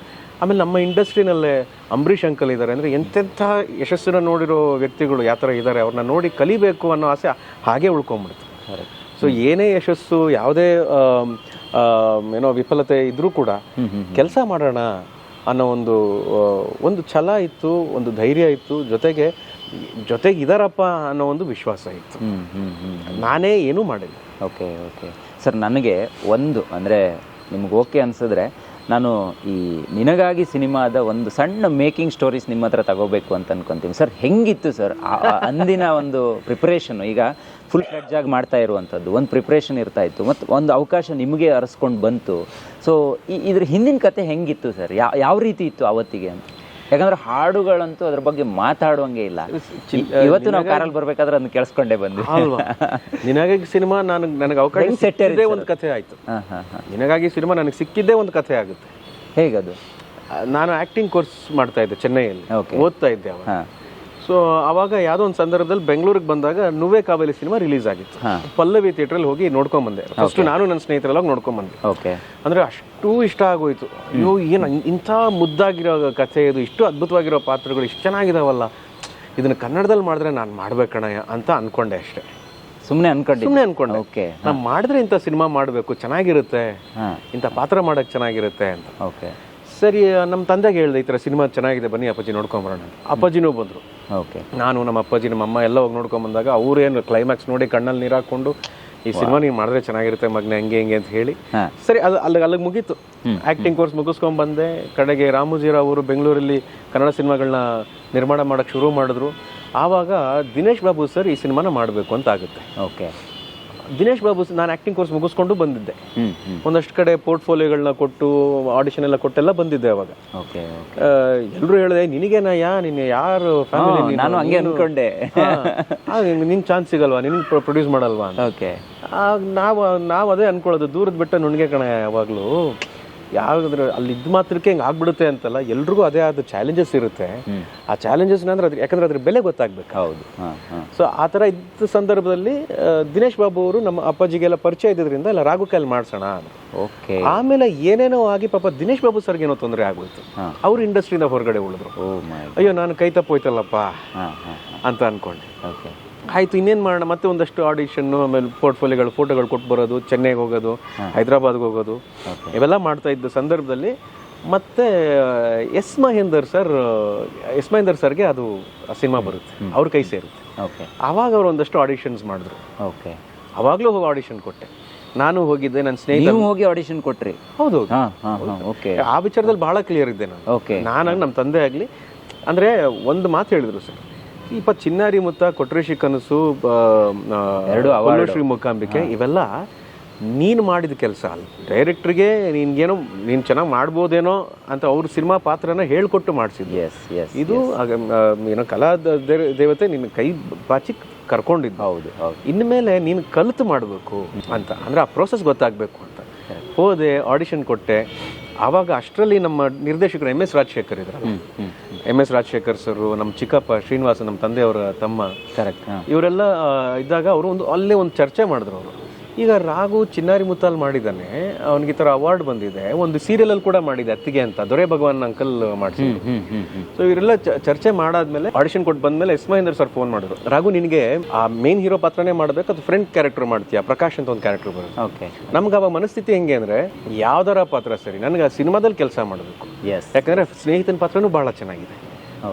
ಆಮೇಲೆ ನಮ್ಮ ಇಂಡಸ್ಟ್ರಿನಲ್ಲೇ ಅಂಬರೀಷ್ ಅಂಕಲ್ ಇದ್ದಾರೆ. ಅಂದರೆ ಎಂತೆಂಥ ಯಶಸ್ಸನ್ನ ನೋಡಿರೋ ವ್ಯಕ್ತಿಗಳು ಯಾವ ಥರ ಇದ್ದಾರೆ ಅವ್ರನ್ನ ನೋಡಿ ಕಲಿಬೇಕು ಅನ್ನೋ ಆಸೆ ಹಾಗೆ ಉಳ್ಕೊಂಬಿಡ್ತು ಸೊ ಏನೇ ಯಶಸ್ಸು ಯಾವುದೇ ಏನೋ ವಿಫಲತೆ ಇದ್ರೂ ಕೂಡ ಕೆಲಸ ಮಾಡೋಣ ಅನ್ನೋ ಒಂದು ಒಂದು ಛಲ ಇತ್ತು ಒಂದು ಧೈರ್ಯ ಇತ್ತು. ಜೊತೆಗೆ ಜೊತೆಗೆ ಇದಾರಪ್ಪ ಅನ್ನೋ ಒಂದು ವಿಶ್ವಾಸ ಇತ್ತು. ನಾನೇ ಏನೂ ಮಾಡಿಲ್ಲ. ಓಕೆ ಓಕೆ ಸರ್ ನನಗೆ ಒಂದು ಅಂದರೆ ನಿಮ್ಗೆ ಓಕೆ ಅನ್ಸಿದ್ರೆ ನಾನು ಈ ನಿನಗಾಗಿ ಸಿನಿಮಾದ ಒಂದು ಸಣ್ಣ ಮೇಕಿಂಗ್ ಸ್ಟೋರೀಸ್ ನಿಮ್ಮ ಹತ್ರ ತಗೋಬೇಕು ಅಂತ ಅನ್ಕೊಂತೀನಿ. ಸರ್, ಹೆಂಗಿತ್ತು ಸರ್? ಅಂದಿನ ಒಂದು ಪ್ರಿಪ್ರೇಷನ್, ಈಗ ಫುಲ್ ಫ್ಲೆಡ್ಜ್ ಆಗಿ ಮಾಡ್ತಾ ಇರುವಂಥದ್ದು, ಒಂದು ಪ್ರಿಪ್ರೇಷನ್ ಇರ್ತಾ ಇತ್ತು, ಮತ್ತು ಒಂದು ಅವಕಾಶ ನಿಮಗೆ ಅರಸ್ಕೊಂಡು ಬಂತು. ಸೊ ಇದ್ರ ಹಿಂದಿನ ಕತೆ ಹೆಂಗಿತ್ತು ಸರ್? ಯಾವ ಯಾವ ರೀತಿ ಇತ್ತು ಅವತ್ತಿಗೆ ಅಂತ? ಯಾಕಂದ್ರೆ ಹಾಡುಗಳಂತೂ ಅದ್ರ ಬಗ್ಗೆ ಮಾತಾಡುವಂಗೆ ಇಲ್ಲ. ಇವತ್ತು ನಾವು ಕಾರಲ್ಲಿ ಬರ್ಬೇಕಾದ್ರೆ ಅದನ್ನ ಕೇಳಿಸ್ಕೊಂಡೇ ಬಂದ್ವಿ. ಅಲ್ವಾ ನಿನಗಾಗಿ ಸಿನಿಮಾ ನಾನು ನನಗೆ ಅವಕಾಶ ಸಿಕ್ಕಿದ್ದೇ ಒಂದು ಕಥೆ ಆಯ್ತು. ನಿನಗಾಗಿ ಸಿನಿಮಾ ನನಗೆ ಸಿಕ್ಕಿದ್ದೇ ಒಂದು ಕಥೆ ಆಗುತ್ತೆ. ಹೇಗದು? ನಾನು ಆಕ್ಟಿಂಗ್ ಕೋರ್ಸ್ ಮಾಡ್ತಾ ಇದ್ದೆ ಚೆನ್ನೈಯಲ್ಲಿ. ಓದ್ತಾ ಇದ್ದೆ ಅವಾಗ. ಸೊ ಅವಾಗ ಯಾವುದೋ ಒಂದು ಸಂದರ್ಭದಲ್ಲಿ ಬೆಂಗಳೂರಿಗೆ ಬಂದಾಗ ನುವೆ ಕಾವೇಲಿ ಸಿನಿಮಾ ರಿಲೀಸ್ ಆಗಿತ್ತು. ಪಲ್ಲವಿ ಪಲ್ಲವಿ ಥಿಯೇಟ್ರಲ್ಲಿ ಹೋಗಿ ನೋಡ್ಕೊಂಡ್ ಬಂದೆ. ಫಸ್ಟ್ ನಾನು ನನ್ನ ಸ್ನೇಹಿತರೆಲ್ಲ ಹೋಗಿ ನೋಡ್ಕೊಂಡ್ ಬಂದೆ. ಓಕೆ ಅಂದ್ರೆ ಅಷ್ಟು ಇಷ್ಟ ಆಗೋಯ್ತು. ಅಯ್ಯೋ ಏನು ಇಂಥ ಮುದ್ದಾಗಿರೋ ಕಥೆ ಇದು ಇಷ್ಟು ಅದ್ಭುತವಾಗಿರೋ ಪಾತ್ರಗಳು ಇಷ್ಟು ಚೆನ್ನಾಗಿದಾವಲ್ಲ. ಇದನ್ನ ಕನ್ನಡದಲ್ಲಿ ಮಾಡಿದ್ರೆ ನಾನು ಮಾಡ್ಬೇಕಣ್ಣ ಅಂತ ಅನ್ಕೊಂಡೆ ಅಷ್ಟೇ. ಸುಮ್ಮನೆ ಅನ್ಕೊಂಡು. ಸುಮ್ಮನೆ ಅನ್ಕೊಂಡೆ. ಓಕೆ ನಾನು ಮಾಡಿದ್ರೆ ಇಂಥ ಸಿನಿಮಾ ಮಾಡಬೇಕು ಚೆನ್ನಾಗಿರುತ್ತೆ. ಇಂಥ ಪಾತ್ರ ಮಾಡೋಕ್ಕೆ ಚೆನ್ನಾಗಿರುತ್ತೆ ಅಂತ. ಓಕೆ ಸರಿ ನಮ್ಮ ತಂದೆಗೆ ಹೇಳಿದೆ ಈ ಥರ ಸಿನಿಮಾ ಚೆನ್ನಾಗಿದೆ ಬನ್ನಿ ಅಪ್ಪಾಜಿ ನೋಡ್ಕೊಂಬರೋಣ ಅಪ್ಪಾಜಿನೂ ಬಂದರು. ಓಕೆ. ನಾನು ನಮ್ಮ ಅಪ್ಪಾಜಿ ನಮ್ಮ ಅಮ್ಮ ಎಲ್ಲ ಹೋಗಿ ನೋಡ್ಕೊಂಬಂದಾಗ ಬಂದಾಗ ಅವ್ರೇನು ಕ್ಲೈಮ್ಯಾಕ್ಸ್ ನೋಡಿ ಕಣ್ಣಲ್ಲಿ ನೀರು ಹಾಕೊಂಡು ಈ ಸಿನಿಮಾ ನೀವು ಮಾಡಿದ್ರೆ ಚೆನ್ನಾಗಿರುತ್ತೆ ಮಗ್ನ ಹಂಗೆ ಹಿಂಗೆ ಅಂತ ಹೇಳಿ. ಸರಿ ಅದು ಅಲ್ಲಿಗೆ ಅಲ್ಲಿಗೆ ಮುಗೀತು. ಆ್ಯಕ್ಟಿಂಗ್ ಕೋರ್ಸ್ ಮುಗಿಸ್ಕೊಂಬಂದೆ ಕಡೆಗೆ ರಾಮೋಜಿರಾವ್ ಅವರು ಬೆಂಗಳೂರಲ್ಲಿ ಕನ್ನಡ ಸಿನಿಮಾಗಳನ್ನ ನಿರ್ಮಾಣ ಮಾಡೋಕ್ಕೆ ಶುರು ಮಾಡಿದ್ರು. ಆವಾಗ ದಿನೇಶ್ ಬಾಬು ಸರ್ ಈ ಸಿನಿಮಾನ ಮಾಡಬೇಕು ಅಂತ ಆಗುತ್ತೆ. ಓಕೆ. ದಿನೇಶ್ ಬಾಬು ನಾನು ಆಕ್ಟಿಂಗ್ ಕೋರ್ಸ್ ಮುಗಿಸ್ಕೊಂಡು ಬಂದಿದ್ದೆ. ಒಂದಷ್ಟು ಕಡೆ ಪೋರ್ಟ್ಫೋಲಿಯೋಗಳನ್ನ ಕೊಟ್ಟು ಆಡಿಷನ್ ಎಲ್ಲ ಕೊಟ್ಟೆಲ್ಲ ಬಂದಿದ್ದೆ ಅವಾಗ. ಎಲ್ಲರೂ ಹೇಳಿದೆ ನಿನಗೇನಯ್ಯ ನಿನ್ನ ಯಾರು ಫ್ಯಾಮಿಲಿ ನಾನು? ಹಂಗೆ ಅನ್ಕೊಂಡೆ. ನಿನ್ ಚಾನ್ಸ್ ಸಿಗಲ್ವಾ? ನಿನ್ ಪ್ರೊಡ್ಯೂಸ್ ಮಾಡಲ್ವಾ ಓಕೆ. ನಾವು ನಾವು ಅದೇ ಅನ್ಕೊಳ್ಳೋದು. ದೂರದ ಬೆಟ್ಟ ನುಣ್ಗೆ ಕಣ ಯಾವಾಗಲೂ. ಯಾವ್ದಾದ್ರು ಅಲ್ಲಿ ಇದ್ ಮಾತ್ರಕ್ಕೆ ಹಿಂಗೆ ಆಗ್ಬಿಡುತ್ತೆ ಅಂತಲ್ಲ ಎಲ್ರಿಗೂ ಅದೇ ಆದ ಚಾಲೆಂಜಸ್ ಇರುತ್ತೆ. ಆ ಚಾಲೆಂಜಸ್ ಅಂದ್ರೆ ಅದ್ರ ಯಾಕಂದ್ರೆ ಅದ್ರ ಬೆಲೆ ಗೊತ್ತಾಗ್ಬೇಕು. ಹೌದು. ಸೊ ಆ ಥರ ಇದ್ದ ಸಂದರ್ಭದಲ್ಲಿ ದಿನೇಶ್ ಬಾಬು ಅವರು ನಮ್ಮ ಅಪ್ಪಾಜಿಗೆಲ್ಲ ಪರಿಚಯ ಇದ್ದಿದ್ರಿಂದ ಎಲ್ಲ ರಾಘು ಕೈಲಿ ಮಾಡ್ಸೋಣ. ಓಕೆ. ಆಮೇಲೆ ಏನೇನೋ ಆಗಿ ಪಾಪ ದಿನೇಶ್ ಬಾಬು ಸರ್ಗೆ ಏನೋ ತೊಂದರೆ ಆಗೋಯ್ತು ಅವ್ರ ಇಂಡಸ್ಟ್ರಿಯಿಂದ ಹೊರಗಡೆ ಉಳಿದ್ರು. ಅಯ್ಯೋ ನಾನು ಕೈ ತಪ್ಪೋಯ್ತಲ್ಲಪ್ಪ ಅಂತ ಅನ್ಕೊಂಡೆ. ಓಕೆ. ಆಯ್ತು ಇನ್ನೇನು ಮಾಡೋಣ? ಮತ್ತೆ ಒಂದಷ್ಟು ಆಡಿಷನ್ನು ಆಮೇಲೆ ಪೋರ್ಟ್ಫೋಲಿಯೋಗಳು ಫೋಟೋಗಳು ಕೊಟ್ಟು ಬರೋದು ಚೆನ್ನೈಗೆ ಹೋಗೋದು ಹೈದರಾಬಾದ್ಗೆ ಹೋಗೋದು ಇವೆಲ್ಲ ಮಾಡ್ತಾ ಇದ್ದ ಸಂದರ್ಭದಲ್ಲಿ ಮತ್ತೆ S Mahendar sir S Mahendar ಸರ್ಗೆ ಅದು ಸಿನಿಮಾ ಬರುತ್ತೆ. ಅವ್ರ ಕೈ ಸೇರುತ್ತೆ. ಓಕೆ ಆವಾಗ ಅವ್ರು ಒಂದಷ್ಟು ಆಡಿಷನ್ಸ್ ಮಾಡಿದ್ರು. ಓಕೆ ಅವಾಗಲೂ ಹೋಗಿ ಆಡಿಷನ್ ಕೊಟ್ಟೆ. ನಾನು ಹೋಗಿದ್ದೆ ನನ್ನ ಸ್ನೇಹಿತ ಹೋಗಿ ಆಡಿಷನ್ ಕೊಟ್ರಿ? ಹೌದು ಓಕೆ ಆ ವಿಚಾರದಲ್ಲಿ ಬಹಳ ಕ್ಲಿಯರ್ ಇದ್ದೆ ನಾನು. ಓಕೆ ನಾನಾಗಿ ನಮ್ಮ ತಂದೆ ಆಗಲಿ. ಅಂದರೆ ಒಂದು ಮಾತು ಹೇಳಿದ್ರು ಸರ್. ಇಪ್ಪ ಚಿನ್ನಾರಿ ಮುತ್ತ ಕೊಟ್ರೇಶಿ ಕನಸು ಎರಡು ಅವಶ್ರೀ ಮೂಕಾಂಬಿಕೆ ಇವೆಲ್ಲ ನೀನು ಮಾಡಿದ ಕೆಲಸ ಅಲ್ಲ. ಡೈರೆಕ್ಟ್ರಿಗೆ ನಿನ್ಗೇನೋ ನೀನು ಚೆನ್ನಾಗಿ ಮಾಡ್ಬೋದೇನೋ ಅಂತ ಅವ್ರ ಸಿನಿಮಾ ಪಾತ್ರನ ಹೇಳ್ಕೊಟ್ಟು ಮಾಡಿಸಿದ್ವಿ ಎಸ್ ಎಸ್ ಇದು ಏನೋ ಕಲಾ ದೇವತೆ ನಿನ್ನ ಕೈ ಬಾಚಿ ಕರ್ಕೊಂಡಿದ್ದು. ಹೌದು ಹೌದು. ಇನ್ಮೇಲೆ ನೀನು ಕಲಿತು ಮಾಡಬೇಕು ಅಂತ. ಅಂದರೆ ಆ ಪ್ರೋಸೆಸ್ ಗೊತ್ತಾಗಬೇಕು ಅಂತ. ಹೋದೆ ಆಡಿಷನ್ ಕೊಟ್ಟೆ. ಆವಾಗ ಅಷ್ಟರಲ್ಲಿ ನಮ್ಮ ನಿರ್ದೇಶಕರು M S Rajashekar M M S Rajashekar sir ನಮ್ಮ ಚಿಕ್ಕಪ್ಪ ಶ್ರೀನಿವಾಸ ನಮ್ಮ ತಂದೆಯವರ ತಮ್ಮ. ಕರೆಕ್ಟ್ ಇವರೆಲ್ಲ ಇದ್ದಾಗ ಅವರು ಒಂದು ಅಲ್ಲೇ ಒಂದು ಚರ್ಚೆ ಮಾಡಿದ್ರು ಅವರು. ಈಗ ರಾಘು ಚಿನ್ನಾರಿ ಮುತ್ತಾಲ್ ಮಾಡಿದ್ದಾನೆ. ಅವನಿಗೆ ಈ ಥರ ಅವಾರ್ಡ್ ಬಂದಿದೆ. ಒಂದು ಸೀರಿಯಲ್ ಅಲ್ಲಿ ಕೂಡ ಮಾಡಿದೆ ಅತ್ತಿಗೆ ಅಂತ. ದೊರೆ ಭಗವಾನ್ ಅಂಕಲ್ ಮಾಡಿಸಿ ಸೊ ಇವರೆಲ್ಲ ಚರ್ಚೆ ಮಾಡಾದ್ಮೇಲೆ ಆಡಿಷನ್ ಕೊಟ್ಟು ಬಂದ್ಮೇಲೆ ಎಸ್ ಮಹೇಂದ್ರ ಸರ್ ಫೋನ್ ಮಾಡಿದ್ರು. ರಾಘು ನಿನಗೆ ಆ ಮೇನ್ ಹೀರೋ ಪಾತ್ರನೇ ಮಾಡಬೇಕು ಅದು ಫ್ರೆಂಡ್ ಕ್ಯಾರೆಕ್ಟರ್ ಮಾಡ್ತೀಯಾ? ಪ್ರಕಾಶ್ ಅಂತ ಒಂದು ಕ್ಯಾರೆಕ್ಟರ್ ಬರುತ್ತೆ. ಓಕೆ ನಮ್ಗೆ ಅವಾಗ ಮನಸ್ಥಿತಿ ಹೆಂಗೆ ಅಂದ್ರೆ ಯಾವ್ದಾರ ಪಾತ್ರ ಸರಿ ನನಗೆ ಆ ಸಿನಿಮಾದಲ್ಲಿ ಕೆಲಸ ಮಾಡಬೇಕು. ಎಸ್ ಯಾಕಂದ್ರೆ ಸ್ನೇಹಿತನ ಪಾತ್ರನೂ ಬಹಳ ಚೆನ್ನಾಗಿದೆ.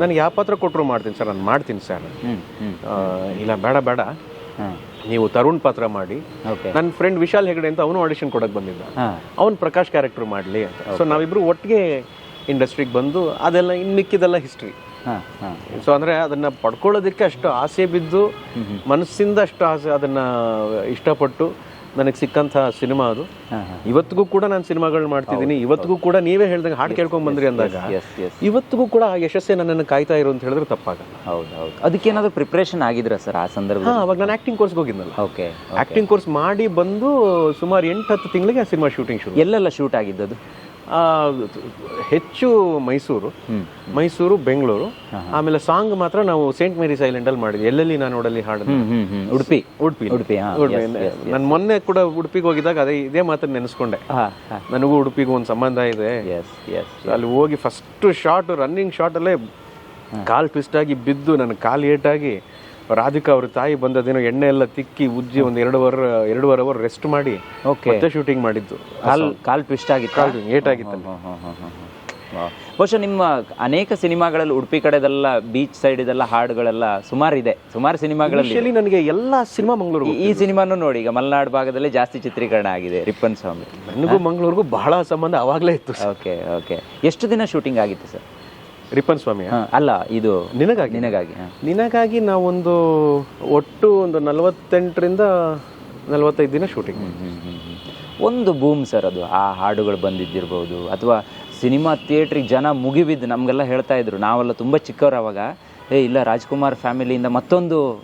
ನನಗೆ ಯಾವ ಪಾತ್ರ ಕೊಟ್ಟರು ಮಾಡ್ತೀನಿ ಸರ್ ನಾನು ಮಾಡ್ತೀನಿ ಸರ್. ಇಲ್ಲ ಬೇಡ ಬೇಡ. ನೀವು ತರುಣ್ ಪಾತ್ರ ಮಾಡಿ. ನನ್ನ ಫ್ರೆಂಡ್ ವಿಶಾಲ್ ಹೆಗಡೆ ಅಂತ ಅವನು ಆಡಿಷನ್ ಕೊಡಕ್ ಬಂದಿದ್ದ. ಅವನ್ ಪ್ರಕಾಶ್ ಕ್ಯಾರೆಕ್ಟರ್ ಮಾಡ್ಲಿ ಅಂತ. ಸೊ ನಾವಿಬ್ರು ಒಟ್ಟಿಗೆ ಇಂಡಸ್ಟ್ರಿಗೆ ಬಂದು ಅದೆಲ್ಲ ಇನ್ನು ಮಿಕ್ಕಿದೆಲ್ಲ ಹಿಸ್ಟ್ರಿ ಸೊ ಅಂದ್ರೆ ಅದನ್ನ ಪಡ್ಕೊಳ್ಳೋದಕ್ಕೆ ಅಷ್ಟು ಆಸೆ ಬಿದ್ದು ಮನಸ್ಸಿಂದ ಅಷ್ಟು ಆಸೆ ಅದನ್ನ ಇಷ್ಟಪಟ್ಟು ನನಗೆ ಸಿಕ್ಕಂತಹ ಸಿನಿಮಾ ಅದು. ಇವತ್ತಿಗೂ ಕೂಡ ನಾನು ಸಿನಿಮಾಗಳು ಮಾಡ್ತಿದ್ದೀನಿ. ಇವತ್ತಿಗೂ ಕೂಡ ನೀವೇ ಹೇಳ್ದಂಗೆ ಹಾಡು ಕೇಳ್ಕೊಂಡ್ ಬಂದ್ರಿ ಅಂದಾಗ ಇವತ್ತಿಗೂ ಕೂಡ ಆ ಯಶಸ್ಸೇ ನನ್ನನ್ನು ಕಾಯ್ತಾ ಇರು ಅಂತ ಹೇಳಿದ್ರೆ ತಪ್ಪಾಗಲ್ಲ. ಹೌದು ಹೌದು. ಪ್ರಿಪರೇಷನ್ ಪ್ರಿಪ್ರೇಷನ್ ಆಗಿದ್ರ ಸರ್ ಆ ಸಂದರ್ಭ ಸಂದರ್ಭದಲ್ಲಿ ಅವಾಗ ನಾನು ಆಕ್ಟಿಂಗ್ ಕೋರ್ಸ್ ಹೋಗಿದ್ನಲ್ಲ. ಓಕೆ ಆಕ್ಟಿಂಗ್ ಕೋರ್ಸ್ ಮಾಡಿ ಬಂದು ಸುಮಾರು ಎಂಟು ಹತ್ತು ತಿಂಗಳಿಗೆ ಆ ಸಿನಿಮಾ ಶೂಟಿಂಗ್ ಶುರು. ಎಲ್ಲೆಲ್ಲ ಶೂಟ್ ಆಗಿದ್ದದು ಹೆಚ್ಚು ಮೈಸೂರು ಮೈಸೂರು ಬೆಂಗಳೂರು ಆಮೇಲೆ ಸಾಂಗ್ ಮಾತ್ರ ನಾವು ಸೇಂಟ್ ಮೇರಿಸ್ ಐಲ್ಯಾಂಡ್ ಅಲ್ಲಿ ಮಾಡಿದ್ವಿ. ಎಲ್ಲೆಲ್ಲಿ ನಾನು ನೋಡಲ್ಲಿ ಹಾಡು ಉಡುಪಿ. ಉಡುಪಿ. ಉಡುಪಿ ನಾನು ಮೊನ್ನೆ ಕೂಡ ಉಡುಪಿಗೆ ಹೋಗಿದ್ದಾಗ ಅದೇ ಇದೇ ಮಾತ್ರ ನೆನೆಸ್ಕೊಂಡೆ. ನನಗೂ ಉಡುಪಿಗೂ ಒಂದು ಸಂಬಂಧ ಇದೆ. ಅಲ್ಲಿ ಹೋಗಿ ಫಸ್ಟ್ ಶಾರ್ಟ್ ರನ್ನಿಂಗ್ ಶಾರ್ಟ್ ಅಲ್ಲೇ ಕಾಲ್ ಟ್ವಿಸ್ಟ್ ಆಗಿ ಬಿದ್ದು ನನ್ನ ಕಾಲು ಏಟಾಗಿ ರಾಧಿಕಾ ಅವ್ರ ತಾಯಿ ಬಂದದೇನೋ ಎಣ್ಣೆ ಎಲ್ಲ ತಿಕ್ಕಿ ಉಜ್ಜಿ ಒಂದು ಎರಡು ಎರಡುವರೆ ಎರಡೂವರೆ ಅವರ್ ರೆಸ್ಟ್ ಮಾಡಿ ಮತ್ತೆ ಶೂಟಿಂಗ್ ಮಾಡಿದ್ದು. ಕಾಲ್ ಕಾಲ್ ಟ್ವಿಸ್ಟ್ ಆಗಿತ್ತು? ಕಾಲ್ ಏಟಾಗಿತ್ತು ಬಹುಶಃ ನಿಮ್ಮ ಅನೇಕ ಸಿನಿಮಾಗಳಲ್ಲಿ ಉಡುಪಿ ಕಡೆದೆಲ್ಲ ಬೀಚ್ ಸೈಡ್ ಇದೆಲ್ಲ ಹಾಡುಗಳೆಲ್ಲ ಸುಮಾರು ಇದೆ. ಸುಮಾರು ಸಿನಿಮಾಗಳಲ್ಲಿ ನನಗೆ ಎಲ್ಲ ಸಿನಿಮಾ ಮಂಗಳೂರು ಈ- ಈ ಸಿನಿಮಾನು ನೋಡಿ ಈಗ ಮಲೆನಾಡು ಭಾಗದಲ್ಲಿ ಜಾಸ್ತಿ ಚಿತ್ರೀಕರಣ ಆಗಿದೆ ರಿಪ್ಪನ್ ಸ್ವಾಮಿ. ನನಗೂ ಮಂಗಳೂರಿಗೂ ಬಹಳ ಸಂಬಂಧ ಅವಾಗಲೇ ಇತ್ತು ಓಕೆ ಓಕೆ ಎಷ್ಟು ದಿನ ಶೂಟಿಂಗ್ ಆಗಿತ್ತು ಸರ್? ರಿಪನ್ ಸ್ವಾಮಿ ಅಲ್ಲ ಇದು ನಿನಗಾಗಿ ನಿನಗಾಗಿ. ನಿನಗಾಗಿ ನಾವೊಂದು ಒಟ್ಟು ಒಂದು ನಲವತ್ತೆಂಟರಿಂದ ನಲವತ್ತೈದು ದಿನ ಶೂಟಿಂಗ್. ಒಂದು ಬೂಮ್ ಸರ್ ಅದು ಆ ಹಾಡುಗಳು ಬಂದಿದ್ದಿರ್ಬೋದು ಅಥವಾ ಸಿನಿಮಾ ಥಿಯೇಟ್ರಿಗೆ ಜನ ಮುಗಿಬಿದ್ದು ನಮಗೆಲ್ಲ ಹೇಳ್ತಾ ಇದ್ರು ನಾವೆಲ್ಲ ತುಂಬ ಚಿಕ್ಕವ್ರು ಅವಾಗ ಏ ಇಲ್ಲ ರಾಜ್ಕುಮಾರ್ ಫ್ಯಾಮಿಲಿಯಿಂದ ಮತ್ತೊಂದು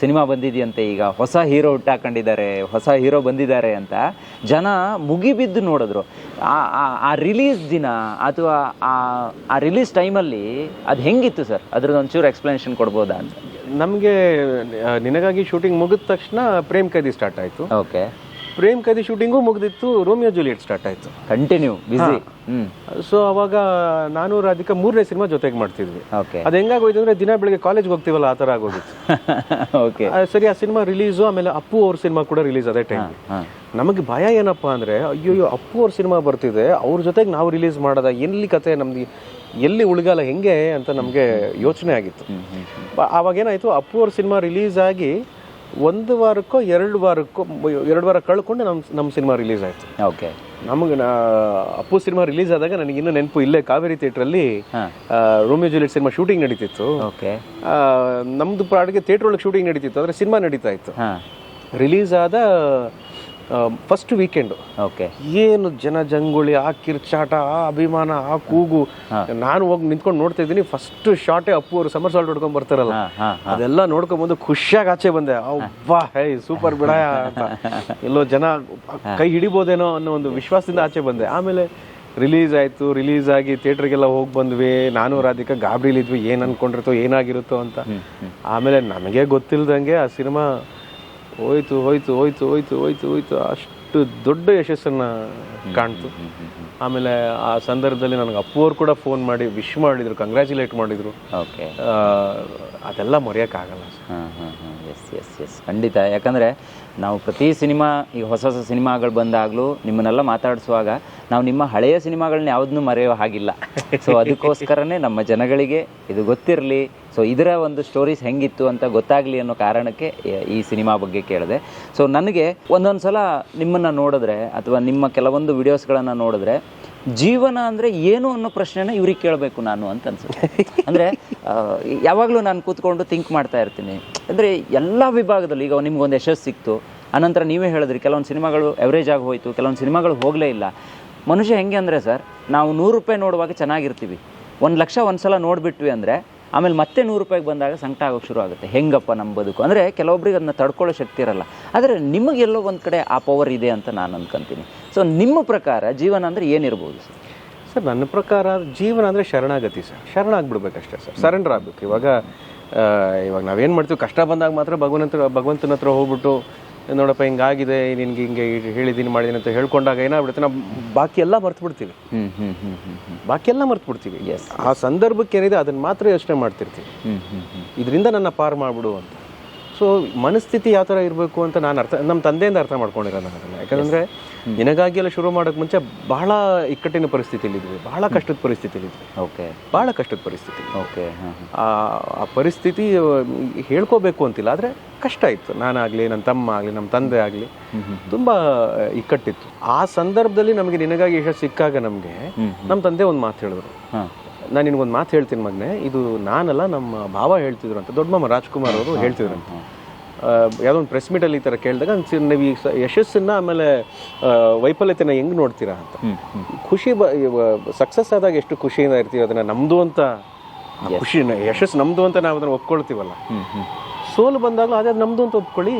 ಸಿನಿಮಾ ಬಂದಿದೆಯಂತೆ. ಈಗ ಹೊಸ ಹೀರೋ ಹುಟ್ಟಾಕೊಂಡಿದ್ದಾರೆ ಹೊಸ ಹೀರೋ ಬಂದಿದ್ದಾರೆ ಅಂತ ಜನ ಮುಗಿಬಿದ್ದು ನೋಡಿದ್ರು. ಆ- ಆ- ಆ ರಿಲೀಸ್ ದಿನ ಅಥವಾ ಆ ಆ ರಿಲೀಸ್ ಟೈಮಲ್ಲಿ ಅದು ಹೆಂಗಿತ್ತು ಸರ್? ಅದ್ರದ್ದು ಒಂಚೂರು ಎಕ್ಸ್ಪ್ಲನೇಷನ್ ಕೊಡ್ಬೋದಾ ಅಂತ. ನಮಗೆ ನಿನಗಾಗಿ ಶೂಟಿಂಗ್ ಮುಗಿದ ತಕ್ಷಣ ಪ್ರೇಮ್ ಕೈದಿ ಸ್ಟಾರ್ಟ್ ಆಯಿತು. ಓಕೆ ಪ್ರೇಮ್ ಕೈದಿ ಶೂಟಿಂಗು ಮುಗ್ದಿತ್ತು ರೋಮಿಯೋ ಜೂಲಿಯಟ್ ಸ್ಟಾರ್ಟ್ ಆಯ್ತು. ಕಂಟಿನ್ಯೂ ಬಿಸಿ ಸೊ ಅವಾಗ ನಾನು ರಾಧಿಕಾ ಮೂರನೇ ಸಿನಿಮಾ ಜೊತೆಗೆ ಮಾಡ್ತಿದ್ವಿ. ಓಕೆ ಅದು ಹೆಂಗಾಗೋಯ್ತು ಅಂದ್ರೆ ದಿನ ಬೆಳಿಗ್ಗೆ ಕಾಲೇಜ್ಗೆ ಹೋಗ್ತೀವಲ್ಲ ಆ ಥರ ಆಗೋಗಿತ್ತು. ಓಕೆ ಸರಿ ಆ ಸಿನಿಮಾ ರಿಲೀಸು ಆಮೇಲೆ ಅಪ್ಪು ಅವ್ರ ಸಿನಿಮಾ ಕೂಡ ರಿಲೀಸ್ ಅದೇ ಟೈಮ್ ನಮಗೆ ಭಯ ಏನಪ್ಪಾ ಅಂದ್ರೆ ಅಯ್ಯೋ ಅಪ್ಪು ಅವ್ರ ಸಿನಿಮಾ ಬರ್ತಿದೆ ಅವ್ರ ಜೊತೆಗೆ ನಾವು ರಿಲೀಸ್ ಮಾಡೋದ ಎಲ್ಲಿ ಕತೆ ನಮ್ದು ಎಲ್ಲಿ ಉಳಿಗಾಲ ಹೆಂಗೆ ಅಂತ ನಮಗೆ ಯೋಚನೆ ಆಗಿತ್ತು. ಅವಾಗ ಆವಾಗ ಏನಾಯ್ತು ಅಪ್ಪು ಅವ್ರ ಸಿನಿಮಾ ರಿಲೀಸ್ ಆಗಿ ಒಂದು ವಾರಕ್ಕೋ ಎರಡು ವಾರಕ್ಕೋ ಎರಡು ವಾರ ಕಳ್ಕೊಂಡು ನಮ್ಮ ನಮ್ಮ ಸಿನಿಮಾ ರಿಲೀಸ್ ಆಯಿತು. ಓಕೆ. ನಮಗೆ ನಾ ಅಪ್ಪು ಸಿನಿಮಾ ರಿಲೀಸ್ ಆದಾಗ ನನಗೆ ಇನ್ನೂ ನೆನಪು ಇಲ್ಲೇ ಕಾವೇರಿ ಥಿಯೇಟ್ರಲ್ಲಿ ರೋಮಿಯೋ ಜೂಲಿಯಟ್ ಸಿನಿಮಾ ಶೂಟಿಂಗ್ ನಡೀತಿತ್ತು. ಓಕೆ. ನಮ್ಮದು ಪಾಡಿಗೆ ಥಿಯೇಟ್ರ್ ಒಳಗೆ ಶೂಟಿಂಗ್ ನಡೀತಿತ್ತು ಆದರೆ ಸಿನಿಮಾ ನಡೀತಾ ಇತ್ತು. ರಿಲೀಸ್ ಆದ ಫಸ್ಟ್ ವೀಕೆಂಡು ಓಕೆ ಏನು ಜನ ಜಂಗುಳಿ ಆ ಕಿರ್ಚಾಟ ಆ ಅಭಿಮಾನ ಆ ಕೂಗು. ನಾನು ಹೋಗಿ ನಿಂತ್ಕೊಂಡು ನೋಡ್ತಾ ಇದ್ದೀನಿ ಫಸ್ಟ್ ಶಾರ್ಟೇ ಅಪ್ಪು ಅವರು ಸಮರ್ ಸಾಲ್ಟ್ ಹೊಡ್ಕೊಂಡ್ ಬರ್ತಾರಲ್ಲ. ಅದೆಲ್ಲ ನೋಡ್ಕೊಂಡ್ ಬಂದು ಖುಷಿಯಾಗಿ ಆಚೆ ಬಂದೆ. ಅಬ್ಬಾ ಹೇ ಸೂಪರ್ ಬಿಡ ಅಂತ. ಎಲ್ಲೋ ಜನ ಕೈ ಹಿಡಿಬೋದೇನೋ ಅನ್ನೋ ಒಂದು ವಿಶ್ವಾಸದಿಂದ ಆಚೆ ಬಂದೆ. ಆಮೇಲೆ ರಿಲೀಸ್ ಆಯ್ತು ರಿಲೀಸ್ ಆಗಿ ಥಿಯೇಟ್ರಿಗೆಲ್ಲ ಹೋಗಿ ಬಂದ್ವಿ. ನಾನು ರಾಧಿಕಾ ಗಾಬರಿಲಿದ್ವಿ ಏನ್ ಅನ್ಕೊಂಡಿರ್ತೋ ಏನಾಗಿರುತ್ತೋ ಅಂತ. ಆಮೇಲೆ ನನಗೆ ಗೊತ್ತಿಲ್ದಂಗೆ ಆ ಸಿನಿಮಾ ಹೋಯ್ತು ಹೋಯ್ತು ಹೋಯ್ತು ಹೋಯ್ತು ಹೋಯ್ತು ಹೋಯ್ತು. ಅಷ್ಟು ದೊಡ್ಡ ಯಶಸ್ಸನ್ನ ಕಾಣ್ತು. ಆಮೇಲೆ ಆ ಸಂದರ್ಭದಲ್ಲಿ ನನಗೆ ಅಪ್ಪು ಅವ್ರು ಕೂಡ ಫೋನ್ ಮಾಡಿ ವಿಶ್ ಮಾಡಿದ್ರು ಕಂಗ್ರ್ಯಾಚುಲೇಟ್ ಮಾಡಿದ್ರು. ಅದೆಲ್ಲ ಮರೆಯೋಕ್ಕಾಗಲ್ಲ ಹಾಂ. ಎಸ್ ಎಸ್ ಎಸ್ ಖಂಡಿತ. ಯಾಕಂದರೆ ನಾವು ಪ್ರತಿ ಸಿನಿಮಾ ಈಗ ಹೊಸ ಹೊಸ ಸಿನಿಮಾಗಳು ಬಂದಾಗಲೂ ನಿಮ್ಮನ್ನೆಲ್ಲ ಮಾತಾಡಿಸುವಾಗ ನಾವು ನಿಮ್ಮ ಹಳೆಯ ಸಿನಿಮಾಗಳನ್ನ ಯಾವುದನ್ನು ಮರೆಯೋ ಹಾಗಿಲ್ಲ. ಸೊ ಅದಕ್ಕೋಸ್ಕರನೇ ನಮ್ಮ ಜನಗಳಿಗೆ ಇದು ಗೊತ್ತಿರಲಿ. ಸೊ ಇದರ ಒಂದು ಸ್ಟೋರೀಸ್ ಹೆಂಗಿತ್ತು ಅಂತ ಗೊತ್ತಾಗಲಿ ಅನ್ನೋ ಕಾರಣಕ್ಕೆ ಈ- ಸಿನಿಮಾ ಬಗ್ಗೆ ಕೇಳಿದೆ. ಸೊ ನನಗೆ ಒಂದೊಂದು ಸಲ ನಿಮ್ಮನ್ನು ನೋಡಿದ್ರೆ ಅಥವಾ ನಿಮ್ಮ ಕೆಲವೊಂದು ವಿಡಿಯೋಸ್ಗಳನ್ನು ನೋಡಿದ್ರೆ ಜೀವನ ಅಂದರೆ ಏನು ಅನ್ನೋ ಪ್ರಶ್ನೆನ ಇವ್ರಿಗೆ ಕೇಳಬೇಕು ನಾನು ಅಂತ ಅನ್ಸುತ್ತೆ. ಅಂದರೆ ಯಾವಾಗಲೂ ನಾನು ಕೂತ್ಕೊಂಡು ಥಿಂಕ್ ಮಾಡ್ತಾ ಇರ್ತೀನಿ. ಅಂದರೆ ಎಲ್ಲ ವಿಭಾಗದಲ್ಲಿ, ಈಗ ನಿಮ್ಗೊಂದು ಯಶಸ್ಸು ಸಿಕ್ತು, ಅನಂತರ ನೀವೇ ಹೇಳಿದ್ರಿ, ಕೆಲವೊಂದು ಸಿನಿಮಾಗಳು ಎವರೇಜ್ ಆಗಿ ಹೋಯಿತು, ಕೆಲವೊಂದು ಸಿನಿಮಾಗಳು ಹೋಗಲೇ ಇಲ್ಲ. ಮನುಷ್ಯ ಹೆಂಗೆ ಅಂದರೆ ಸರ್, ನಾವು ನೂರು ರೂಪಾಯಿ ನೋಡುವಾಗ ಚೆನ್ನಾಗಿರ್ತೀವಿ. ಒಂದು ಲಕ್ಷ ಒಂದು ಸಲ ನೋಡಿಬಿಟ್ವಿ ಅಂದರೆ ಆಮೇಲೆ ಮತ್ತೆ ನೂರು ರೂಪಾಯಿಗೆ ಬಂದಾಗ ಸಂಕಟ ಆಗೋಕ್ಕೆ ಶುರು ಆಗುತ್ತೆ. ಹೆಂಗಪ್ಪ ನಮ್ಮ ಬದುಕು? ಅಂದರೆ ಕೆಲವೊಬ್ರಿಗೆ ಅದನ್ನ ತಡ್ಕೊಳ್ಳೋ ಶಕ್ತಿ ಇರಲ್ಲ. ಆದರೆ ನಿಮಗೆಲ್ಲೋ ಒಂದು ಕಡೆ ಆ ಪವರ್ ಇದೆ ಅಂತ ನಾನು ಅಂದ್ಕೊಂತೀನಿ ಸೊ ನಿಮ್ಮ ಪ್ರಕಾರ ಜೀವನ ಅಂದರೆ ಏನಿರ್ಬೋದು ಸರ್? ಸರ್, ನನ್ನ ಪ್ರಕಾರ ಜೀವನ ಅಂದರೆ ಶರಣಾಗತಿ ಸರ್. ಶರಣಾಗ್ಬಿಡ್ಬೇಕಷ್ಟೇ ಸರ್. ಸರೆಂಡರ್ ಆಗಬೇಕು. ಇವಾಗ ಇವಾಗ ನಾವೇನು ಮಾಡ್ತೀವಿ, ಕಷ್ಟ ಬಂದಾಗ ಮಾತ್ರ ಭಗವಂತ, ಭಗವಂತನ ಹತ್ರ ಹೋಗ್ಬಿಟ್ಟು ನೋಡಪ್ಪ ಹಿಂಗಾಗಿದೆ ನಿನ್ಗೆ ಹಿಂಗೆ ಹೇಳಿದ್ದೀನಿ ಮಾಡಿದ್ದೀನಿ ಅಂತ ಹೇಳ್ಕೊಂಡಾಗ ಏನಾಗ್ಬಿಡುತ್ತೆ? ನಾವು ಬಾಕಿ ಎಲ್ಲ ಮರ್ತು ಬಿಡ್ತೀವಿ ಬಾಕಿ ಎಲ್ಲ ಮರ್ತು ಬಿಡ್ತೀವಿ ಆ ಸಂದರ್ಭಕ್ಕೆ ಏನಿದೆ ಅದನ್ನ ಮಾತ್ರ ಯೋಚನೆ ಮಾಡ್ತಿರ್ತೀವಿ. ಇದರಿಂದ ನನ್ನ ಪಾರ್ ಮಾಡ್ಬಿಡು ಅಂತ. ಸೊ ಮನಸ್ಥಿತಿ ಯಾವ ಥರ ಇರಬೇಕು ಅಂತ ನಾನು ಅರ್ಥ ನಮ್ಮ ತಂದೆಯಿಂದ ಅರ್ಥ ಮಾಡ್ಕೊಂಡಿರೋ ನಾನು ಅದನ್ನು. ಯಾಕಂದರೆ ನಿನಗಾಗಿ ಎಲ್ಲ ಶುರು ಮಾಡೋಕ್ಕೆ ಮುಂಚೆ ಬಹಳ ಇಕ್ಕಟ್ಟಿನ ಪರಿಸ್ಥಿತಿಲಿದ್ವಿ ಬಹಳ ಕಷ್ಟದ ಪರಿಸ್ಥಿತಿಲಿದ್ವಿ ಓಕೆ ಬಹಳ ಕಷ್ಟದ ಪರಿಸ್ಥಿತಿ ಓಕೆ ಆ ಆ ಪರಿಸ್ಥಿತಿ ಹೇಳ್ಕೋಬೇಕು ಅಂತಿಲ್ಲ ಆದರೆ ಕಷ್ಟ ಇತ್ತು. ನಾನಾಗಲಿ ನನ್ನ ತಮ್ಮ ಆಗಲಿ ನಮ್ಮ ತಂದೆ ಆಗಲಿ ತುಂಬ ಇಕ್ಕಟ್ಟಿತ್ತು. ಆ ಸಂದರ್ಭದಲ್ಲಿ ನಮಗೆ ನಿನಗಾಗಿ ಯಶಸ್ಸು ಸಿಕ್ಕಾಗ ನಮಗೆ ನಮ್ಮ ತಂದೆ ಒಂದು ಮಾತು ಹೇಳಿದ್ರು. ನಾನು ನಿನಗೊಂದು ಮಾತು ಹೇಳ್ತೀನಿ ಮಗನೆ. ಇದು ನಾನಲ್ಲ ನಮ್ಮ ಭಾವ ಹೇಳ್ತಿದ್ರು ಅಂತ. ದೊಡ್ಡ ಮಾಮ ರಾಜ್ಕುಮಾರ್ ಅವರು ಹೇಳ್ತಿದ್ರು ಅಂತ. ಯಾವುದೋ ಒಂದು ಪ್ರೆಸ್ ಮೀಟಲ್ಲಿ ಈ ಥರ ಕೇಳಿದಾಗ ನೀವು ಯಶಸ್ಸನ್ನ ಆಮೇಲೆ ವೈಫಲ್ಯತೆನ ಹೆಂಗೆ ನೋಡ್ತೀರಾ ಅಂತ. ಖುಷಿ ಬ ಸಕ್ಸಸ್ ಆದಾಗ ಎಷ್ಟು ಖುಷಿಯಿಂದ ಇರ್ತೀವಿ ಅದನ್ನು ನಮ್ಮದು ಅಂತ. ಖುಷಿ ಯಶಸ್ಸು ನಮ್ಮದು ಅಂತ ನಾವು ಅದನ್ನು ಒಪ್ಕೊಳ್ತೀವಲ್ಲ. ಸೋಲು ಬಂದಾಗಲೂ ಅದೇ ನಮ್ಮದು ಅಂತ ಒಪ್ಕೊಳ್ಳಿ.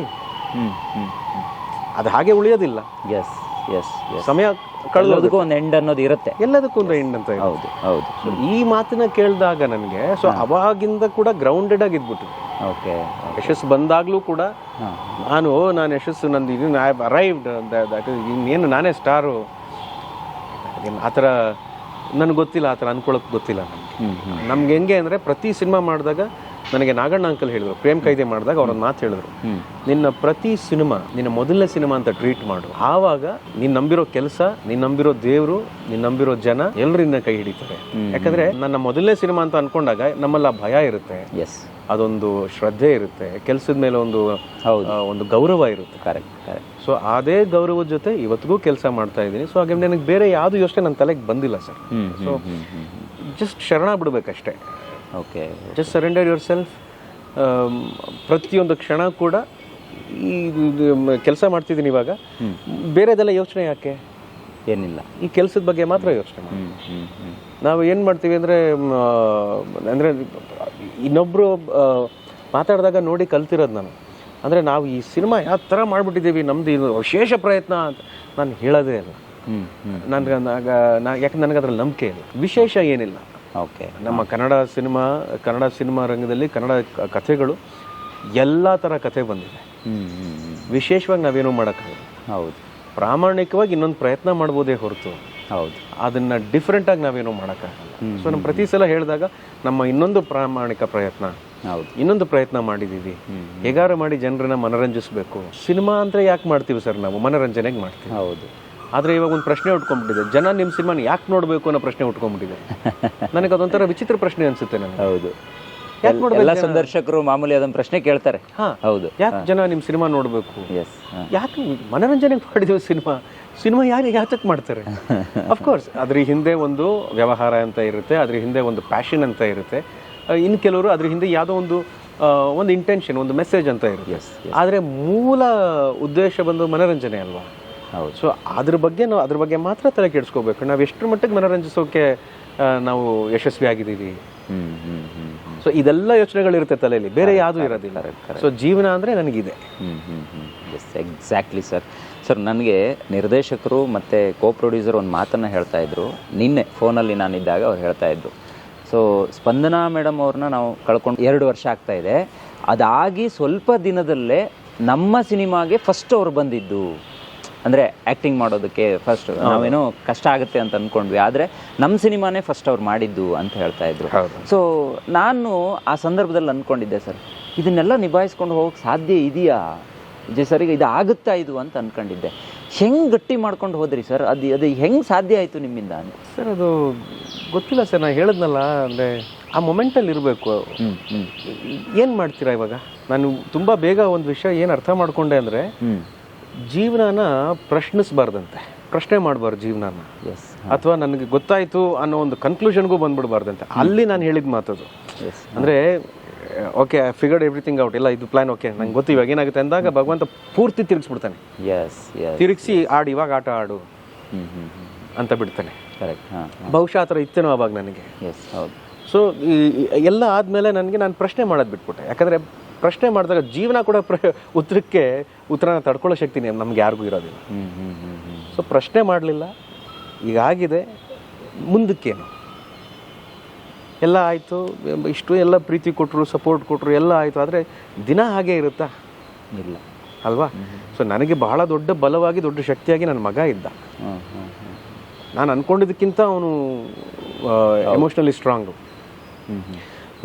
ಅದು ಹಾಗೆ ಉಳಿಯೋದಿಲ್ಲ. ಎಸ್ ಎಸ್ ಸಮಯ ಕಳೆದು ಎಲ್ಲದಕ್ಕೂ ಒಂದು ಎಂಡ್ ಅನ್ನೋದು ಇರುತ್ತೆ. ಎಲ್ಲದಕ್ಕೂ ಒಂದು ಎಂಡ್ ಅಂತ. ಹೌದು ಹೌದು. ಈ ಮಾತನ್ನ ಕೇಳಿದಾಗ ನನಗೆ ಸೊ ಅವಾಗಿಂದ ಕೂಡ ಗ್ರೌಂಡೆಡ್ ಆಗಿದ್ಬಿಟ್ಟು ಓಕೆ ಯಶಸ್ಸು ಬಂದಾಗಲೂ ಕೂಡ ನಾನು ನಾನು ಯಶಸ್ಸು ನಂದು ಇದನ್ನು ಐ ಅರೈವ್ಡ್ ದಟ್ ಇನ್ನೇನು ನಾನೇ ಸ್ಟಾರು. ಆ ಥರ ನನಗೆ ಗೊತ್ತಿಲ್ಲ ಆ ಥರ ಅನ್ಕೊಳಕ್ಕೆ ಗೊತ್ತಿಲ್ಲ ನಮಗೆ ನಮ್ಗೆ ಹೆಂಗೆ ಅಂದರೆ ಪ್ರತಿ ಸಿನಿಮಾ ಮಾಡಿದಾಗ ನನಗೆ ನಾಗಣ್ಣ ಅಂಕಲ್ ಹೇಳಿದ್ರು. ಪ್ರೇಮ್ ಕೈದೆ ಮಾಡಿದಾಗ ಅವ್ರೊಂದು ಮಾತು ಹೇಳಿದ್ರು. ನಿನ್ನ ಪ್ರತಿ ಸಿನಿಮಾ ನಿನ್ನ ಮೊದಲನೇ ಸಿನಿಮಾ ಅಂತ ಟ್ರೀಟ್ ಮಾಡು. ಆವಾಗ ನೀನ್ ನಂಬಿರೋ ಕೆಲಸ ನೀನ್ ನಂಬಿರೋ ದೇವರು ನೀನ್ ನಂಬಿರೋ ಜನ ಎಲ್ಲರಿಂದ ಕೈ ಹಿಡಿತಾರೆ. ಯಾಕಂದ್ರೆ ನನ್ನ ಮೊದಲನೇ ಸಿನಿಮಾ ಅಂತ ಅನ್ಕೊಂಡಾಗ ನಮ್ಮಲ್ಲ ಭಯ ಇರುತ್ತೆ. ಎಸ್ ಅದೊಂದು ಶ್ರದ್ಧೆ ಇರುತ್ತೆ. ಕೆಲಸದ ಮೇಲೆ ಒಂದು ಹೌದು. ಒಂದು ಗೌರವ ಇರುತ್ತೆ. ಕರೆಕ್ಟ್ ಕರೆಕ್ಟ್ ಸೊ ಅದೇ ಗೌರವದ ಜೊತೆ ಇವತ್ತಿಗೂ ಕೆಲಸ ಮಾಡ್ತಾ ಇದ್ದೀನಿ. ಸೊ ಹಾಗೆ ನನಗೆ ಬೇರೆ ಯಾವುದು ಯೋಚನೆ ನನ್ನ ತಲೆಗೆ ಬಂದಿಲ್ಲ ಸರ್. ಸೊ ಜಸ್ಟ್ ಶರಣ ಬಿಡ್ಬೇಕಷ್ಟೇ. Okay just surrender yourself ಪ್ರತಿಯೊಂದು ಕ್ಷಣ ಕೂಡ ಈ ಕೆಲಸ ಮಾಡ್ತಿದ್ದೀನಿ ಇವಾಗ. ಬೇರೆದೆಲ್ಲ ಯೋಚನೆ ಯಾಕೆ? ಏನಿಲ್ಲ. ಈ ಕೆಲಸದ ಬಗ್ಗೆ ಮಾತ್ರ ಯೋಚನೆ ಮಾಡಿ. ನಾವು ಏನು ಮಾಡ್ತೀವಿ ಅಂದರೆ ಅಂದರೆ ಇನ್ನೊಬ್ಬರು ಮಾತಾಡಿದಾಗ ನೋಡಿ ಕಲ್ತಿರೋದು ನಾನು. ಅಂದರೆ ನಾವು ಈ ಸಿನಿಮಾ ಯಾವ ಥರ ಮಾಡಿಬಿಟ್ಟಿದ್ದೀವಿ ನಮ್ಮದು ಇದು ವಿಶೇಷ ಪ್ರಯತ್ನ ಅಂತ ನಾನು ಹೇಳೋದೇ ಇಲ್ಲ. ನನಗೆ ಯಾಕೆ ನನಗೆ ಅದ್ರಲ್ಲಿ ನಂಬಿಕೆ ಇಲ್ಲ. ವಿಶೇಷ ಏನಿಲ್ಲ. ಓಕೆ. ನಮ್ಮ ಕನ್ನಡ ಸಿನಿಮಾ ಕನ್ನಡ ಸಿನಿಮಾ ರಂಗದಲ್ಲಿ ಕನ್ನಡ ಕಥೆಗಳು ಎಲ್ಲ ಥರ ಕಥೆ ಬಂದಿದೆ. ವಿಶೇಷವಾಗಿ ನಾವೇನು ಮಾಡೋಕ್ಕಾಗಲ್ಲ. ಹೌದು. ಪ್ರಾಮಾಣಿಕವಾಗಿ ಇನ್ನೊಂದು ಪ್ರಯತ್ನ ಮಾಡ್ಬೋದೇ ಹೊರತು ಹೌದು. ಅದನ್ನು ಡಿಫ್ರೆಂಟಾಗಿ ನಾವೇನೋ ಮಾಡೋಕ್ಕಾಗಲ್ಲ. ಸೊ ನಮ್ಮ ಪ್ರತಿ ಸಲ ಹೇಳಿದಾಗ ನಮ್ಮ ಇನ್ನೊಂದು ಪ್ರಾಮಾಣಿಕ ಪ್ರಯತ್ನ ಹೌದು. ಇನ್ನೊಂದು ಪ್ರಯತ್ನ ಮಾಡಿದ್ದೀವಿ ಹೇಗಾರು ಮಾಡಿ ಜನರನ್ನ ಮನರಂಜಿಸಬೇಕು. ಸಿನಿಮಾ ಅಂದರೆ ಯಾಕೆ ಮಾಡ್ತೀವಿ ಸರ್ ನಾವು? ಮನರಂಜನೆಗೆ ಮಾಡ್ತೀವಿ. ಹೌದು. ಆದ್ರೆ ಇವಾಗ ಒಂದು ಪ್ರಶ್ನೆ ಉಟ್ಕೊಂಡ್ಬಿಟ್ಟಿದೆ. ಜನ ನಿಮ್ಮ ಸಿನಿಮಾನ ಯಾಕೆ ನೋಡಬೇಕು ಅನ್ನೋ ಪ್ರಶ್ನೆ ಉಟ್ಕೊಂಡ್ಬಿಟ್ಟಿದೆ. ನನಗೆ ಅದೊಂಥರ ವಿಚಿತ್ರ ಪ್ರಶ್ನೆ ಅನಿಸುತ್ತೆ ನನಗೆ. ಹೌದು. ಯಾಕೆ ನೋಡಬೇಕು ಎಲ್ಲ ಸಂದರ್ಶಕರು ಮಾಮೂಲಿ ಅದನ್ನ ಪ್ರಶ್ನೆ ಕೇಳ್ತಾರೆ. ಹಾ. ಹೌದು. ಯಾಕೆ ಜನ ನಿಮ್ಮ ಸಿನಿಮಾ ನೋಡಬೇಕು? ಎಸ್ ಯಾಕೆ ಮನೋರಂಜನೆ ಮಾಡಿದೀವಿ ಸಿನಿಮಾ? ಸಿನಿಮಾ ಯಾರು ಯಾತಕ್ಕೆ ಮಾಡ್ತಾರೆ? ಅಫ್ಕೋರ್ಸ್ ಅದ್ರ ಹಿಂದೆ ಒಂದು ವ್ಯವಹಾರ ಅಂತ ಇರುತ್ತೆ ಅದ್ರ ಹಿಂದೆ ಒಂದು ಪ್ಯಾಷನ್ ಅಂತ ಇರುತ್ತೆ. ಇನ್ನು ಕೆಲವರು ಅದ್ರ ಹಿಂದೆ ಯಾವುದೋ ಒಂದು ಒಂದು ಇಂಟೆನ್ಷನ್ ಒಂದು ಮೆಸೇಜ್ ಅಂತ ಇರುತ್ತೆ. ಆದರೆ ಮೂಲ ಉದ್ದೇಶ ಬಂದು ಮನೋರಂಜನೆ ಅಲ್ವಾ? ಹೌದು. ಸೊ ಅದ್ರ ಬಗ್ಗೆ ನಾವು ಅದ್ರ ಬಗ್ಗೆ ಮಾತ್ರ ತಲೆ ಕೆಡಿಸ್ಕೋಬೇಕು. ನಾವು ಎಷ್ಟರ ಮಟ್ಟಿಗೆ ಮನೋರಂಜಿಸೋಕೆ ನಾವು ಯಶಸ್ವಿ ಆಗಿದ್ದೀವಿ. ಸೊ ಇದೆಲ್ಲ ಯೋಚನೆಗಳಿರುತ್ತೆ ತಲೆಯಲ್ಲಿ. ಬೇರೆ ಯಾವುದೂ ಇರೋದಿಲ್ಲ. ಸೊ ಜೀವನ ಅಂದರೆ ನನಗಿದೆ. ಎಸ್ ಎಕ್ಸಾಕ್ಟ್ಲಿ ಸರ್ ಸರ್ ನನಗೆ ನಿರ್ದೇಶಕರು ಮತ್ತು ಕೋ ಪ್ರೊಡ್ಯೂಸರ್ ಒಂದು ಮಾತನ್ನು ಹೇಳ್ತಾ ಇದ್ರು. ನಿನ್ನೆ ಫೋನಲ್ಲಿ ನಾನಿದ್ದಾಗ ಅವ್ರು ಹೇಳ್ತಾ ಇದ್ರು. ಸೊ ಸ್ಪಂದನಾ ಮೇಡಮ್ ಅವ್ರನ್ನ ನಾವು ಕಳ್ಕೊಂಡು ಎರಡು ವರ್ಷ ಆಗ್ತಾ ಇದೆ. ಅದಾಗಿ ಸ್ವಲ್ಪ ದಿನದಲ್ಲೇ ನಮ್ಮ ಸಿನಿಮಾಗೆ ಫಸ್ಟ್ ಅವ್ರು ಬಂದಿದ್ದು. ಅಂದರೆ ಆ್ಯಕ್ಟಿಂಗ್ ಮಾಡೋದಕ್ಕೆ ಫಸ್ಟ್ ನಾವೇನೋ ಕಷ್ಟ ಆಗುತ್ತೆ ಅಂತ ಅಂದ್ಕೊಂಡ್ವಿ ಆದರೆ ನಮ್ಮ ಸಿನಿಮಾನೇ ಫಸ್ಟ್ ಅವ್ರು ಮಾಡಿದ್ದು ಅಂತ ಹೇಳ್ತಾ ಇದ್ರು. ಸೊ ನಾನು ಆ ಸಂದರ್ಭದಲ್ಲಿ ಅಂದ್ಕೊಂಡಿದ್ದೆ ಸರ್ ಇದನ್ನೆಲ್ಲ ನಿಭಾಯಿಸ್ಕೊಂಡು ಹೋಗಕ್ಕೆ ಸಾಧ್ಯ ಇದೆಯಾ? ಜೆ ಸರ್ ಈಗ ಇದು ಆಗುತ್ತಾ ಇದು ಅಂತ ಅಂದ್ಕೊಂಡಿದ್ದೆ ಹೆಂಗೆ ಗಟ್ಟಿ ಮಾಡ್ಕೊಂಡು ಹೋದ್ರಿ ಸರ್? ಅದು ಅದು ಹೆಂಗೆ ಸಾಧ್ಯ ಆಯಿತು ನಿಮ್ಮಿಂದ ಅಂತ? ಸರ್ ಅದು ಗೊತ್ತಿಲ್ಲ ಸರ್ ನಾನು ಹೇಳಿದ್ನಲ್ಲ ಅಂದರೆ ಆ ಮೊಮೆಂಟಲ್ಲಿ ಇರಬೇಕು. ಏನು ಮಾಡ್ತೀರಾ ಇವಾಗ? ನಾನು ತುಂಬ ಬೇಗ ಒಂದು ವಿಷಯ ಏನು ಅರ್ಥ ಮಾಡಿಕೊಂಡೆ ಅಂದರೆ ಜೀವನನ ಪ್ರಶ್ನಿಸ್ಬಾರ್ದಂತೆ. ಪ್ರಶ್ನೆ ಮಾಡಬಾರ್ದು ಜೀವನನ. ಎಸ್ ಅಥವಾ ನನಗೆ ಗೊತ್ತಾಯಿತು ಅನ್ನೋ ಒಂದು ಕನ್ಕ್ಲೂಷನ್ಗೂ ಬಂದ್ಬಿಡ್ಬಾರ್ದಂತೆ. ಅಲ್ಲಿ ನಾನು ಹೇಳಿದ ಮಾತದು. ಅಂದರೆ okay I figured everything out ಇಲ್ಲ ಇದು ಪ್ಲಾನ್ ಓಕೆ ನಂಗೆ ಗೊತ್ತು ಇವಾಗ ಏನಾಗುತ್ತೆ ಅಂದಾಗ ಭಗವಂತ ಪೂರ್ತಿ ತಿರುಗಿಸ್ಬಿಡ್ತಾನೆ. ಎಸ್ ತಿರುಗಿಸಿ ಆಡು ಇವಾಗ ಆಟ ಆಡು. ಅಂತ ಬಿಡ್ತಾನೆ. ಕರೆಕ್ಟ್ ಬಹುಶಃ ಆ ಥರ ಇತ್ತೇನೋ ಅವಾಗ ನನಗೆ. ಎಸ್ ಹೌದು. ಸೊ ಎಲ್ಲ ಆದಮೇಲೆ ನನಗೆ ನಾನು ಪ್ರಶ್ನೆ ಮಾಡೋದು ಬಿಟ್ಬಿಟ್ಟೆ. ಯಾಕಂದರೆ ಪ್ರಶ್ನೆ ಮಾಡಿದಾಗ ಜೀವನ ಕೂಡ ಪ್ರ ಉತ್ತರಕ್ಕೆ ಉತ್ತರನ ತಡ್ಕೊಳ್ಳೋ ಶಕ್ತಿ ನಮ್ಗೆ ಯಾರಿಗೂ ಇರೋದಿಲ್ಲ. ಸೊ ಪ್ರಶ್ನೆ ಮಾಡಲಿಲ್ಲ. ಈಗ ಆಗಿದೆ. ಮುಂದಕ್ಕೇನು? ಎಲ್ಲ ಆಯಿತು. ಇಷ್ಟು ಎಲ್ಲ ಪ್ರೀತಿ ಕೊಟ್ಟರು ಸಪೋರ್ಟ್ ಕೊಟ್ಟರು ಎಲ್ಲ ಆಯಿತು. ಆದರೆ ದಿನ ಹಾಗೆ ಇರುತ್ತಾ? ಇಲ್ಲ. ಅಲ್ವಾ? ಸೊ ನನಗೆ ಬಹಳ ದೊಡ್ಡ ಬಲವಾಗಿ ದೊಡ್ಡ ಶಕ್ತಿಯಾಗಿ ನನ್ನ ಮಗ ಇದ್ದ. ನಾನು ಅಂದ್ಕೊಂಡಿದ್ದಕ್ಕಿಂತ ಅವನು ಎಮೋಷ್ನಲಿ ಸ್ಟ್ರಾಂಗು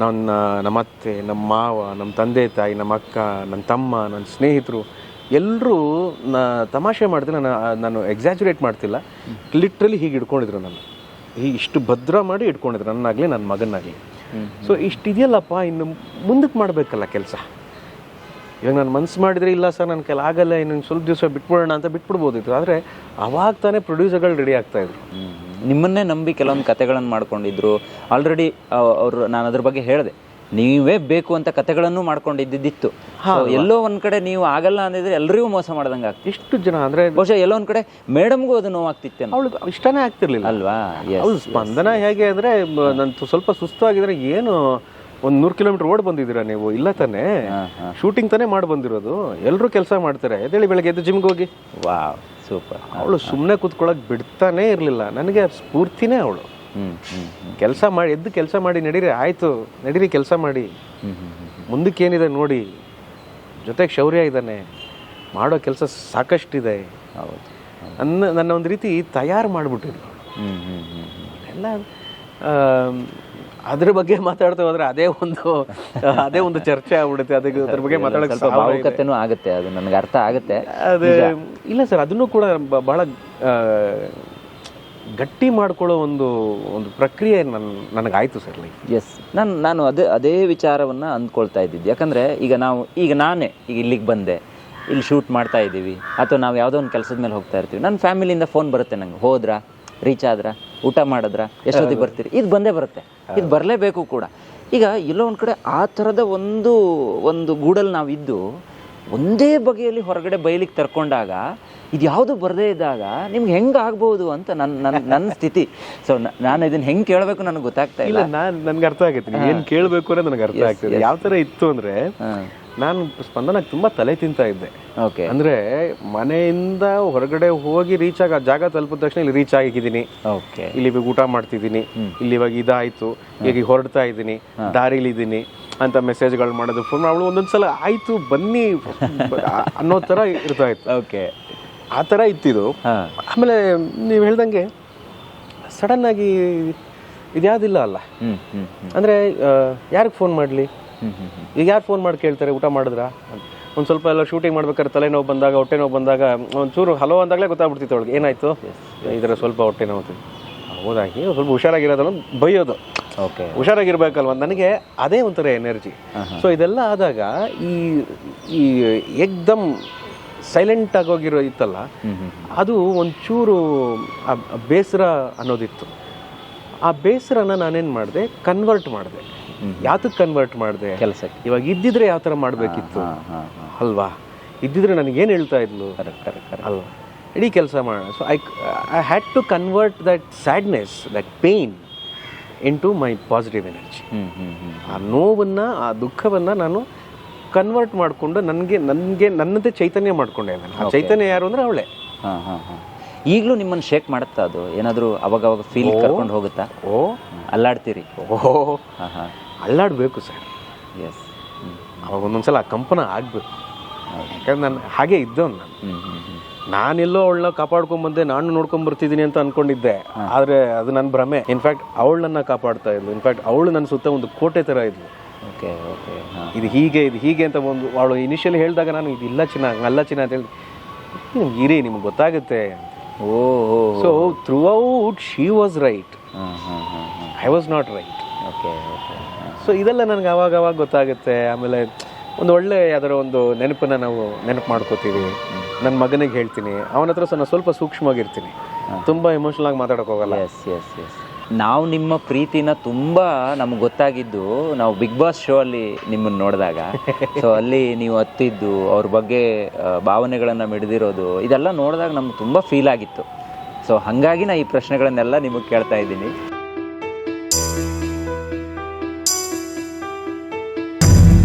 ನನ್ನ ನಮ್ಮ ಅತ್ತೆ ನಮ್ಮ ಮಾವ ನಮ್ಮ ತಂದೆ ತಾಯಿ ನಮ್ಮ ಅಕ್ಕ ನನ್ನ ತಮ್ಮ ನನ್ನ ಸ್ನೇಹಿತರು ಎಲ್ಲರೂ ನಾ ತಮಾಷೆ ಮಾಡ್ತೀನಿ ನಾನು ನಾನು ಎಕ್ಸಾಜುರೇಟ್ ಮಾಡ್ತಿಲ್ಲ. ಲಿಟ್ರಲಿ ಹೀಗೆ ಇಟ್ಕೊಂಡಿದ್ರು ನಾನು ಈ ಇಷ್ಟು ಭದ್ರ ಮಾಡಿ ಇಟ್ಕೊಂಡಿದ್ರು ನನ್ನಾಗಲಿ ನನ್ನ ಮಗನಾಗಲಿ ಸೊ ಇಷ್ಟಿದೆಯಲ್ಲಪ್ಪ ಇನ್ನು ಮುಂದಕ್ಕೆ ಮಾಡಬೇಕಲ್ಲ ಕೆಲಸ. ಇವಾಗ ನಾನು ಮನ್ಸು ಮಾಡಿದರೆ ಇಲ್ಲ ಸರ್ ನನ್ನ ಕೆಲ ಆಗಲ್ಲ ಇನ್ನೊಂದು ಸ್ವಲ್ಪ ದಿವಸ ಬಿಟ್ಬಿಡೋಣ ಅಂತ ಬಿಟ್ಬಿಡ್ಬೋದಿತ್ತು. ಆದರೆ ಅವಾಗ ತಾನೇ ಪ್ರೊಡ್ಯೂಸರ್ಗಳು ರೆಡಿ ಆಗ್ತಾಯಿದ್ರು ನಿಮ್ಮನ್ನೇ ನಂಬಿ ಕೆಲವೊಂದು ಕತೆಗಳನ್ನು ಮಾಡ್ಕೊಂಡಿದ್ರು. ಆಲ್ರೆಡಿ ಅವರು ನಾನು ಅದ್ರ ಬಗ್ಗೆ ಹೇಳಿದೆ. ನೀವೇ ಬೇಕು ಅಂತ ಕತೆಗಳನ್ನು ಮಾಡ್ಕೊಂಡಿದ್ದಿತ್ತು ಎಲ್ಲೋ ಒಂದ್ ಕಡೆ ನೀವು ಆಗಲ್ಲ ಅಂದಿದ್ರೆ ಎಲ್ರಿಗೂ ಮೋಸ ಮಾಡ್ದಂಗೆ ಆಗ್ತದೆ ಇಷ್ಟು ಜನ ಅಂದ್ರೆ ಬಹುಶಃ ಎಲ್ಲೋ ಒಂದ್ ಕಡೆ ಮೇಡಮ್ಗೂ ಅದು ನೋವಾಗ್ತಿತ್ತೆ ಅವಳು ಇಷ್ಟನೇ ಆಗ್ತಿರ್ಲಿಲ್ಲ. ಅಲ್ವಾ. ಸ್ಪಂದನ ಹೇಗೆ ಅಂದ್ರೆ ನಾನು ಸ್ವಲ್ಪ ಸುಸ್ತಾಗಿದ್ರೆ ಏನು ಒಂದ್ ನೂರ್ ಕಿಲೋಮೀಟರ್ ಓಡ್ ಬಂದಿದ್ದೀರಾ ನೀವು? ಇಲ್ಲ ತಾನೇ? ಶೂಟಿಂಗ್ ತಾನೇ ಮಾಡಿ ಬಂದಿರೋದು ಎಲ್ಲರೂ ಕೆಲಸ ಮಾಡ್ತಾರೆ? ಎದ್ದೇಳಿ ಬೆಳಗ್ಗೆ ಎದ್ದು ಜಿಮ್ಗೆ ಹೋಗಿ. ವಾ ಸೂಪರ್. ಅವಳು ಸುಮ್ಮನೆ ಕೂತ್ಕೊಳ್ಳೋಕೆ ಬಿಡ್ತಾನೇ ಇರಲಿಲ್ಲ. ನನಗೆ ಸ್ಫೂರ್ತಿನೇ ಅವಳು. ಕೆಲಸ ಮಾಡಿ ಎದ್ದು ಕೆಲಸ ಮಾಡಿ ನಡೀರಿ ಆಯ್ತು. ನಡೀರಿ ಕೆಲಸ ಮಾಡಿ. ಮುಂದಕ್ಕೆ ಏನಿದೆ ನೋಡಿ. ಜೊತೆಗೆ ಶೌರ್ಯ ಇದ್ದಾನೆ. ಮಾಡೋ ಕೆಲಸ ಸಾಕಷ್ಟಿದೆ. ಹೌದು ನನ್ನ ನನ್ನ ಒಂದು ರೀತಿ ತಯಾರು ಹ್ಮ್ ಎಲ್ಲ ಅದ್ರ ಬಗ್ಗೆ ಮಾತಾಡ್ತಾ ಹೋದ್ರೆ ಅದೇ ಒಂದು ಅದೇ ಒಂದು ಚರ್ಚೆ ಆಗ್ಬಿಡುತ್ತೆ. ಅದಕ್ಕೆ ಅದ್ರ ಬಗ್ಗೆ ಮಾತಾಡಕ್ಕೆ ಸ್ವಲ್ಪ ಭಾವುಕತೆನೂ ಆಗುತ್ತೆ ಅದು ನನಗೆ ಅರ್ಥ ಆಗುತ್ತೆ. ಅದು ಇಲ್ಲ ಸರ್ ಅದನ್ನು ಕೂಡ ಬಹಳ ಗಟ್ಟಿ ಮಾಡ್ಕೊಳ್ಳೋ ಒಂದು ಒಂದು ಪ್ರಕ್ರಿಯೆ ನನ್ನ ನನಗಾಯ್ತು ಸರ್ ಲೈಫ್ ಎಸ್ ನಾನು ನಾನು ಅದೇ ಅದೇ ವಿಚಾರವನ್ನು ಅಂದ್ಕೊಳ್ತಾ ಇದ್ದಿದ್ದು. ಯಾಕಂದರೆ ಈಗ ನಾವು ಈಗ ನಾನೇ ಈಗ ಇಲ್ಲಿಗೆ ಬಂದೆ. ಇಲ್ಲಿ ಶೂಟ್ ಮಾಡ್ತಾ ಇದ್ದೀವಿ ಅಥವಾ ನಾವು ಯಾವುದೋ ಒಂದು ಕೆಲಸದ ಮೇಲೆ ಹೋಗ್ತಾ ಇರ್ತೀವಿ. ನನ್ನ ಫ್ಯಾಮಿಲಿಯಿಂದ ಫೋನ್ ಬರುತ್ತೆ ನಂಗೆ. ಹೋದ್ರಾ? ರೀಚ್ ಆದ್ರ ಊಟ ಮಾಡಿದ್ರ ಎಷ್ಟೊತ್ತಿಗೆ ಬರ್ತೀರಿ? ಇದು ಬಂದೇ ಬರುತ್ತೆ. ಇದು ಬರಲೇಬೇಕು ಕೂಡ. ಈಗ ಎಲ್ಲೋ ಒಂದು ಕಡೆ ಆ ಥರದ ಒಂದು ಒಂದು ಗೂಡಲ್ಲಿ ನಾವಿದ್ದು ಒಂದೇ ಬಗೆಯಲ್ಲಿ ಹೊರಗಡೆ ಬಯಲಿಗೆ ತರ್ಕೊಂಡಾಗ ಇದು ಯಾವುದು ಬರದೇ ಇದ್ದಾಗ ನಿಮ್ಗೆ ಹೆಂಗೆ ಆಗ್ಬೋದು ಅಂತ ನನ್ನ ನನ್ನ ನನ್ನ ಸ್ಥಿತಿ. ಸೊ ನಾನು ಇದನ್ನ ಹೆಂಗೆ ಕೇಳಬೇಕು ನನಗೆ ಗೊತ್ತಾಗ್ತಾ ಇಲ್ಲ. ನಾನು ನನಗೆ ಅರ್ಥ ಆಗೈತೆ ಏನು ಕೇಳಬೇಕು ಅನ್ನೋದು ನನಗೆ ಅರ್ಥ ಆಗ್ತದೆ ಯಾವ ಥರ ಇತ್ತು ಅಂದ್ರೆ ನಾನು ಸ್ಪಂದನಕ್ಕೆ ತುಂಬ ತಲೆ ತಿಂತಾ ಇದ್ದೆ. ಓಕೆ ಅಂದರೆ ಮನೆಯಿಂದ ಹೊರಗಡೆ ಹೋಗಿ ರೀಚ್ ಆಗ ಜಾಗ ತಲುಪಿದ ತಕ್ಷಣ ಇಲ್ಲಿ ರೀಚ್ ಆಗಿದ್ದೀನಿ. ಓಕೆ ಇಲ್ಲಿ ಇವಾಗ ಊಟ ಮಾಡ್ತಿದ್ದೀನಿ. ಇಲ್ಲಿ ಇವಾಗ ಇದಾಯಿತು. ಈಗ ಹೊರಡ್ತಾ ಇದ್ದೀನಿ. ದಾರಿಲಿದ್ದೀನಿ. ಅಂತ ಮೆಸೇಜ್ಗಳು ಮಾಡೋದು ಫೋನ್ ಅವಳು ಒಂದೊಂದ್ಸಲ ಆಯಿತು ಬನ್ನಿ. ಅನ್ನೋ ಥರ ಇರ್ತಾ ಇತ್ತು. ಓಕೆ ಆ ಥರ ಇತ್ತಿದು. ಆಮೇಲೆ ನೀವು ಹೇಳ್ದಂಗೆ ಸಡನ್ನಾಗಿ ಆಗಿ ಇದ್ಯಾವುದಿಲ್ಲ ಅಲ್ಲ. ಅಂದರೆ ಯಾರಿಗೆ ಫೋನ್ ಮಾಡಲಿ? ಈಗ ಯಾರು ಫೋನ್ ಮಾಡಿ ಕೇಳ್ತಾರೆ? ಊಟ ಮಾಡಿದ್ರಾ? ಒಂದು ಸ್ವಲ್ಪ ಎಲ್ಲ ಶೂಟಿಂಗ್ ಮಾಡ್ಬೇಕಾದ್ರೆ ತಲೆನೋವು ಬಂದಾಗ ಹೊಟ್ಟೆ ನೋವು ಬಂದಾಗ ಒಂಚೂರು ಹಲೋ ಅಂದಾಗಲೇ ಗೊತ್ತಾಗ್ಬಿಡ್ತಿತ್ತು ಅವಳಿಗೆ. ಏನಾಯ್ತು? ಇದರ ಸ್ವಲ್ಪ ಹೊಟ್ಟೆ ನೋವು ಹೌದಾಗಿ. ಸ್ವಲ್ಪ ಹುಷಾರಾಗಿರೋದಲ್ಲ ಬೈಯೋದು. ಓಕೆ. ಹುಷಾರಾಗಿರ್ಬೇಕಲ್ವ? ನನಗೆ ಅದೇ ಒಂಥರ ಎನರ್ಜಿ ಸೊ ಇದೆಲ್ಲ ಆದಾಗ ಈ ಈ ಎಕ್ದಮ್ ಸೈಲೆಂಟ್ ಆಗೋಗಿರೋ ಇತ್ತಲ್ಲ ಅದು ಒಂಚೂರು ಆ ಬೇಸರ ಅನ್ನೋದಿತ್ತು. ಆ ಬೇಸರನ ನಾನೇನು ಮಾಡಿದೆ? ಕನ್ವರ್ಟ್ ಮಾಡಿದೆ. ಯಾತಕ್ಕೆ ಕನ್ವರ್ಟ್ ಮಾಡಿದೆ? ಕೆಲಸಕ್ಕೆ. ಇವಾಗ ಇದ್ದಿದ್ರೆ ಯಾವ ಥರ ಮಾಡಬೇಕಿತ್ತು? ಅಲ್ವಾ? ಇದ್ದಿದ್ರೆ ನನಗೇನು ಹೇಳ್ತಾ ಇದ್ಲು? ಕರೆಕ್ಟ್ ಕರೆಕ್ಟ್ ಅಲ್ವಾ? ಇಡೀ ಕೆಲಸ ಮಾಡೋಣ so I I had to convert that sadness that pain into my positive energy ಆ ನೋವನ್ನು ಆ ದುಃಖವನ್ನು ನಾನು ಕನ್ವರ್ಟ್ ಮಾಡಿಕೊಂಡು ನನಗೆ ನನಗೆ ನನ್ನದೇ ಚೈತನ್ಯ ಮಾಡಿಕೊಂಡೆ ನಾನು. ಆ ಚೈತನ್ಯ ಯಾರು ಅಂದರೆ ಅವಳೆ. ಹಾಂ ಹಾಂ ಹಾಂ. ಈಗಲೂ ನಿಮ್ಮನ್ನು ಶೇಕ್ ಮಾಡುತ್ತಾ ಅದು? ಏನಾದರೂ ಅವಾಗ ಅವಾಗ ಫೀಲ್ ಕರ್ಕೊಂಡು ಹೋಗುತ್ತಾ? ಓ. ಅಲ್ಲಾಡ್ತೀರಿ? ಓ. ಹಾಂ ಹಾಂ. ಅಲ್ಲಾಡಬೇಕು ಸರ್. ಎಸ್ ಅವಾಗ ಒಂದೊಂದ್ಸಲ ಆ ಕಂಪನ ಆಗಬೇಕು. ಯಾಕಂದ್ರೆ ನಾನು ಹಾಗೆ ಇದ್ದವನು ನಾನು. ನಾನೆಲ್ಲೋ ಅವಳನ್ನ ಕಾಪಾಡ್ಕೊಂಬಂದೆ ನಾನು ನೋಡ್ಕೊಂಬರ್ತಿದ್ದೀನಿ ಅಂತ ಅನ್ಕೊಂಡಿದ್ದೆ. ಆದರೆ ಅದು ನನ್ನ ಭ್ರಮೆ. ಇನ್ಫ್ಯಾಕ್ಟ್ ಅವಳು ನನ್ನ ಕಾಪಾಡ್ತಾ ಇದ್ಲು. ಇನ್ಫ್ಯಾಕ್ಟ್ ಅವಳು ನನ್ನ ಸುತ್ತ ಒಂದು ಕೋಟೆ ಥರ ಇದ್ಲು. ಓಕೆ ಓಕೆ ಇದು ಹೀಗೆ ಇದು ಹೀಗೆ ಅಂತ ಒಂದು ಅವಳು ಇನಿಷಿಯಲಿ ಹೇಳಿದಾಗ ನಾನು ಇದು ಇಲ್ಲ ಚಿನ್ನ ಅಲ್ಲ ಚಿನ್ನ ಅಂತ ಹೇಳಿ ನಿಮ್ಗೆ ಇರಿ ನಿಮ್ಗೆ ಗೊತ್ತಾಗುತ್ತೆ. ಓ so throughout she was right I was not right okay okay so ಇದೆಲ್ಲ ನನಗೆ ಅವಾಗ ಅವಾಗ ಗೊತ್ತಾಗುತ್ತೆ. ಆಮೇಲೆ ಒಂದು ಒಳ್ಳೆ ಯಾವ್ದಾರ ಒಂದು ನೆನಪನ್ನ ನಾವು ನೆನಪು ಮಾಡ್ಕೋತೀವಿ. ನನ್ನ ಮಗನಿಗೆ ಹೇಳ್ತೀನಿ. ಅವನ ಹತ್ರ ಸ್ವಲ್ಪ ಸ್ವಲ್ಪ ಸೂಕ್ಷ್ಮವಾಗಿರ್ತೀನಿ. ತುಂಬ ಎಮೋಷನಲ್ ಆಗಿ ಮಾತಾಡಕ್ ಹೋಗಲ್ಲ. ಎಸ್ ಎಸ್ ಎಸ್ ನಾವು ನಿಮ್ಮ ಪ್ರೀತಿನ ತುಂಬ ನಮ್ಗೆ ಗೊತ್ತಾಗಿದ್ದು ನಾವು ಬಿಗ್ ಬಾಸ್ ಶೋ ಅಲ್ಲಿ ನಿಮ್ಮನ್ನು ನೋಡಿದಾಗ. ಸೊ ಅಲ್ಲಿ ನೀವು ಹತ್ತಿದ್ದು ಅವ್ರ ಬಗ್ಗೆ ಭಾವನೆಗಳನ್ನು ಮಿಡಿದಿರೋದು ಇದೆಲ್ಲ ನೋಡಿದಾಗ ನಮ್ಗೆ ತುಂಬ ಫೀಲ್ ಆಗಿತ್ತು. ಸೊ ಹಾಗಾಗಿ ನಾ ಈ ಪ್ರಶ್ನೆಗಳನ್ನೆಲ್ಲ ನಿಮಗೆ ಕೇಳ್ತಾ ಇದ್ದೀನಿ.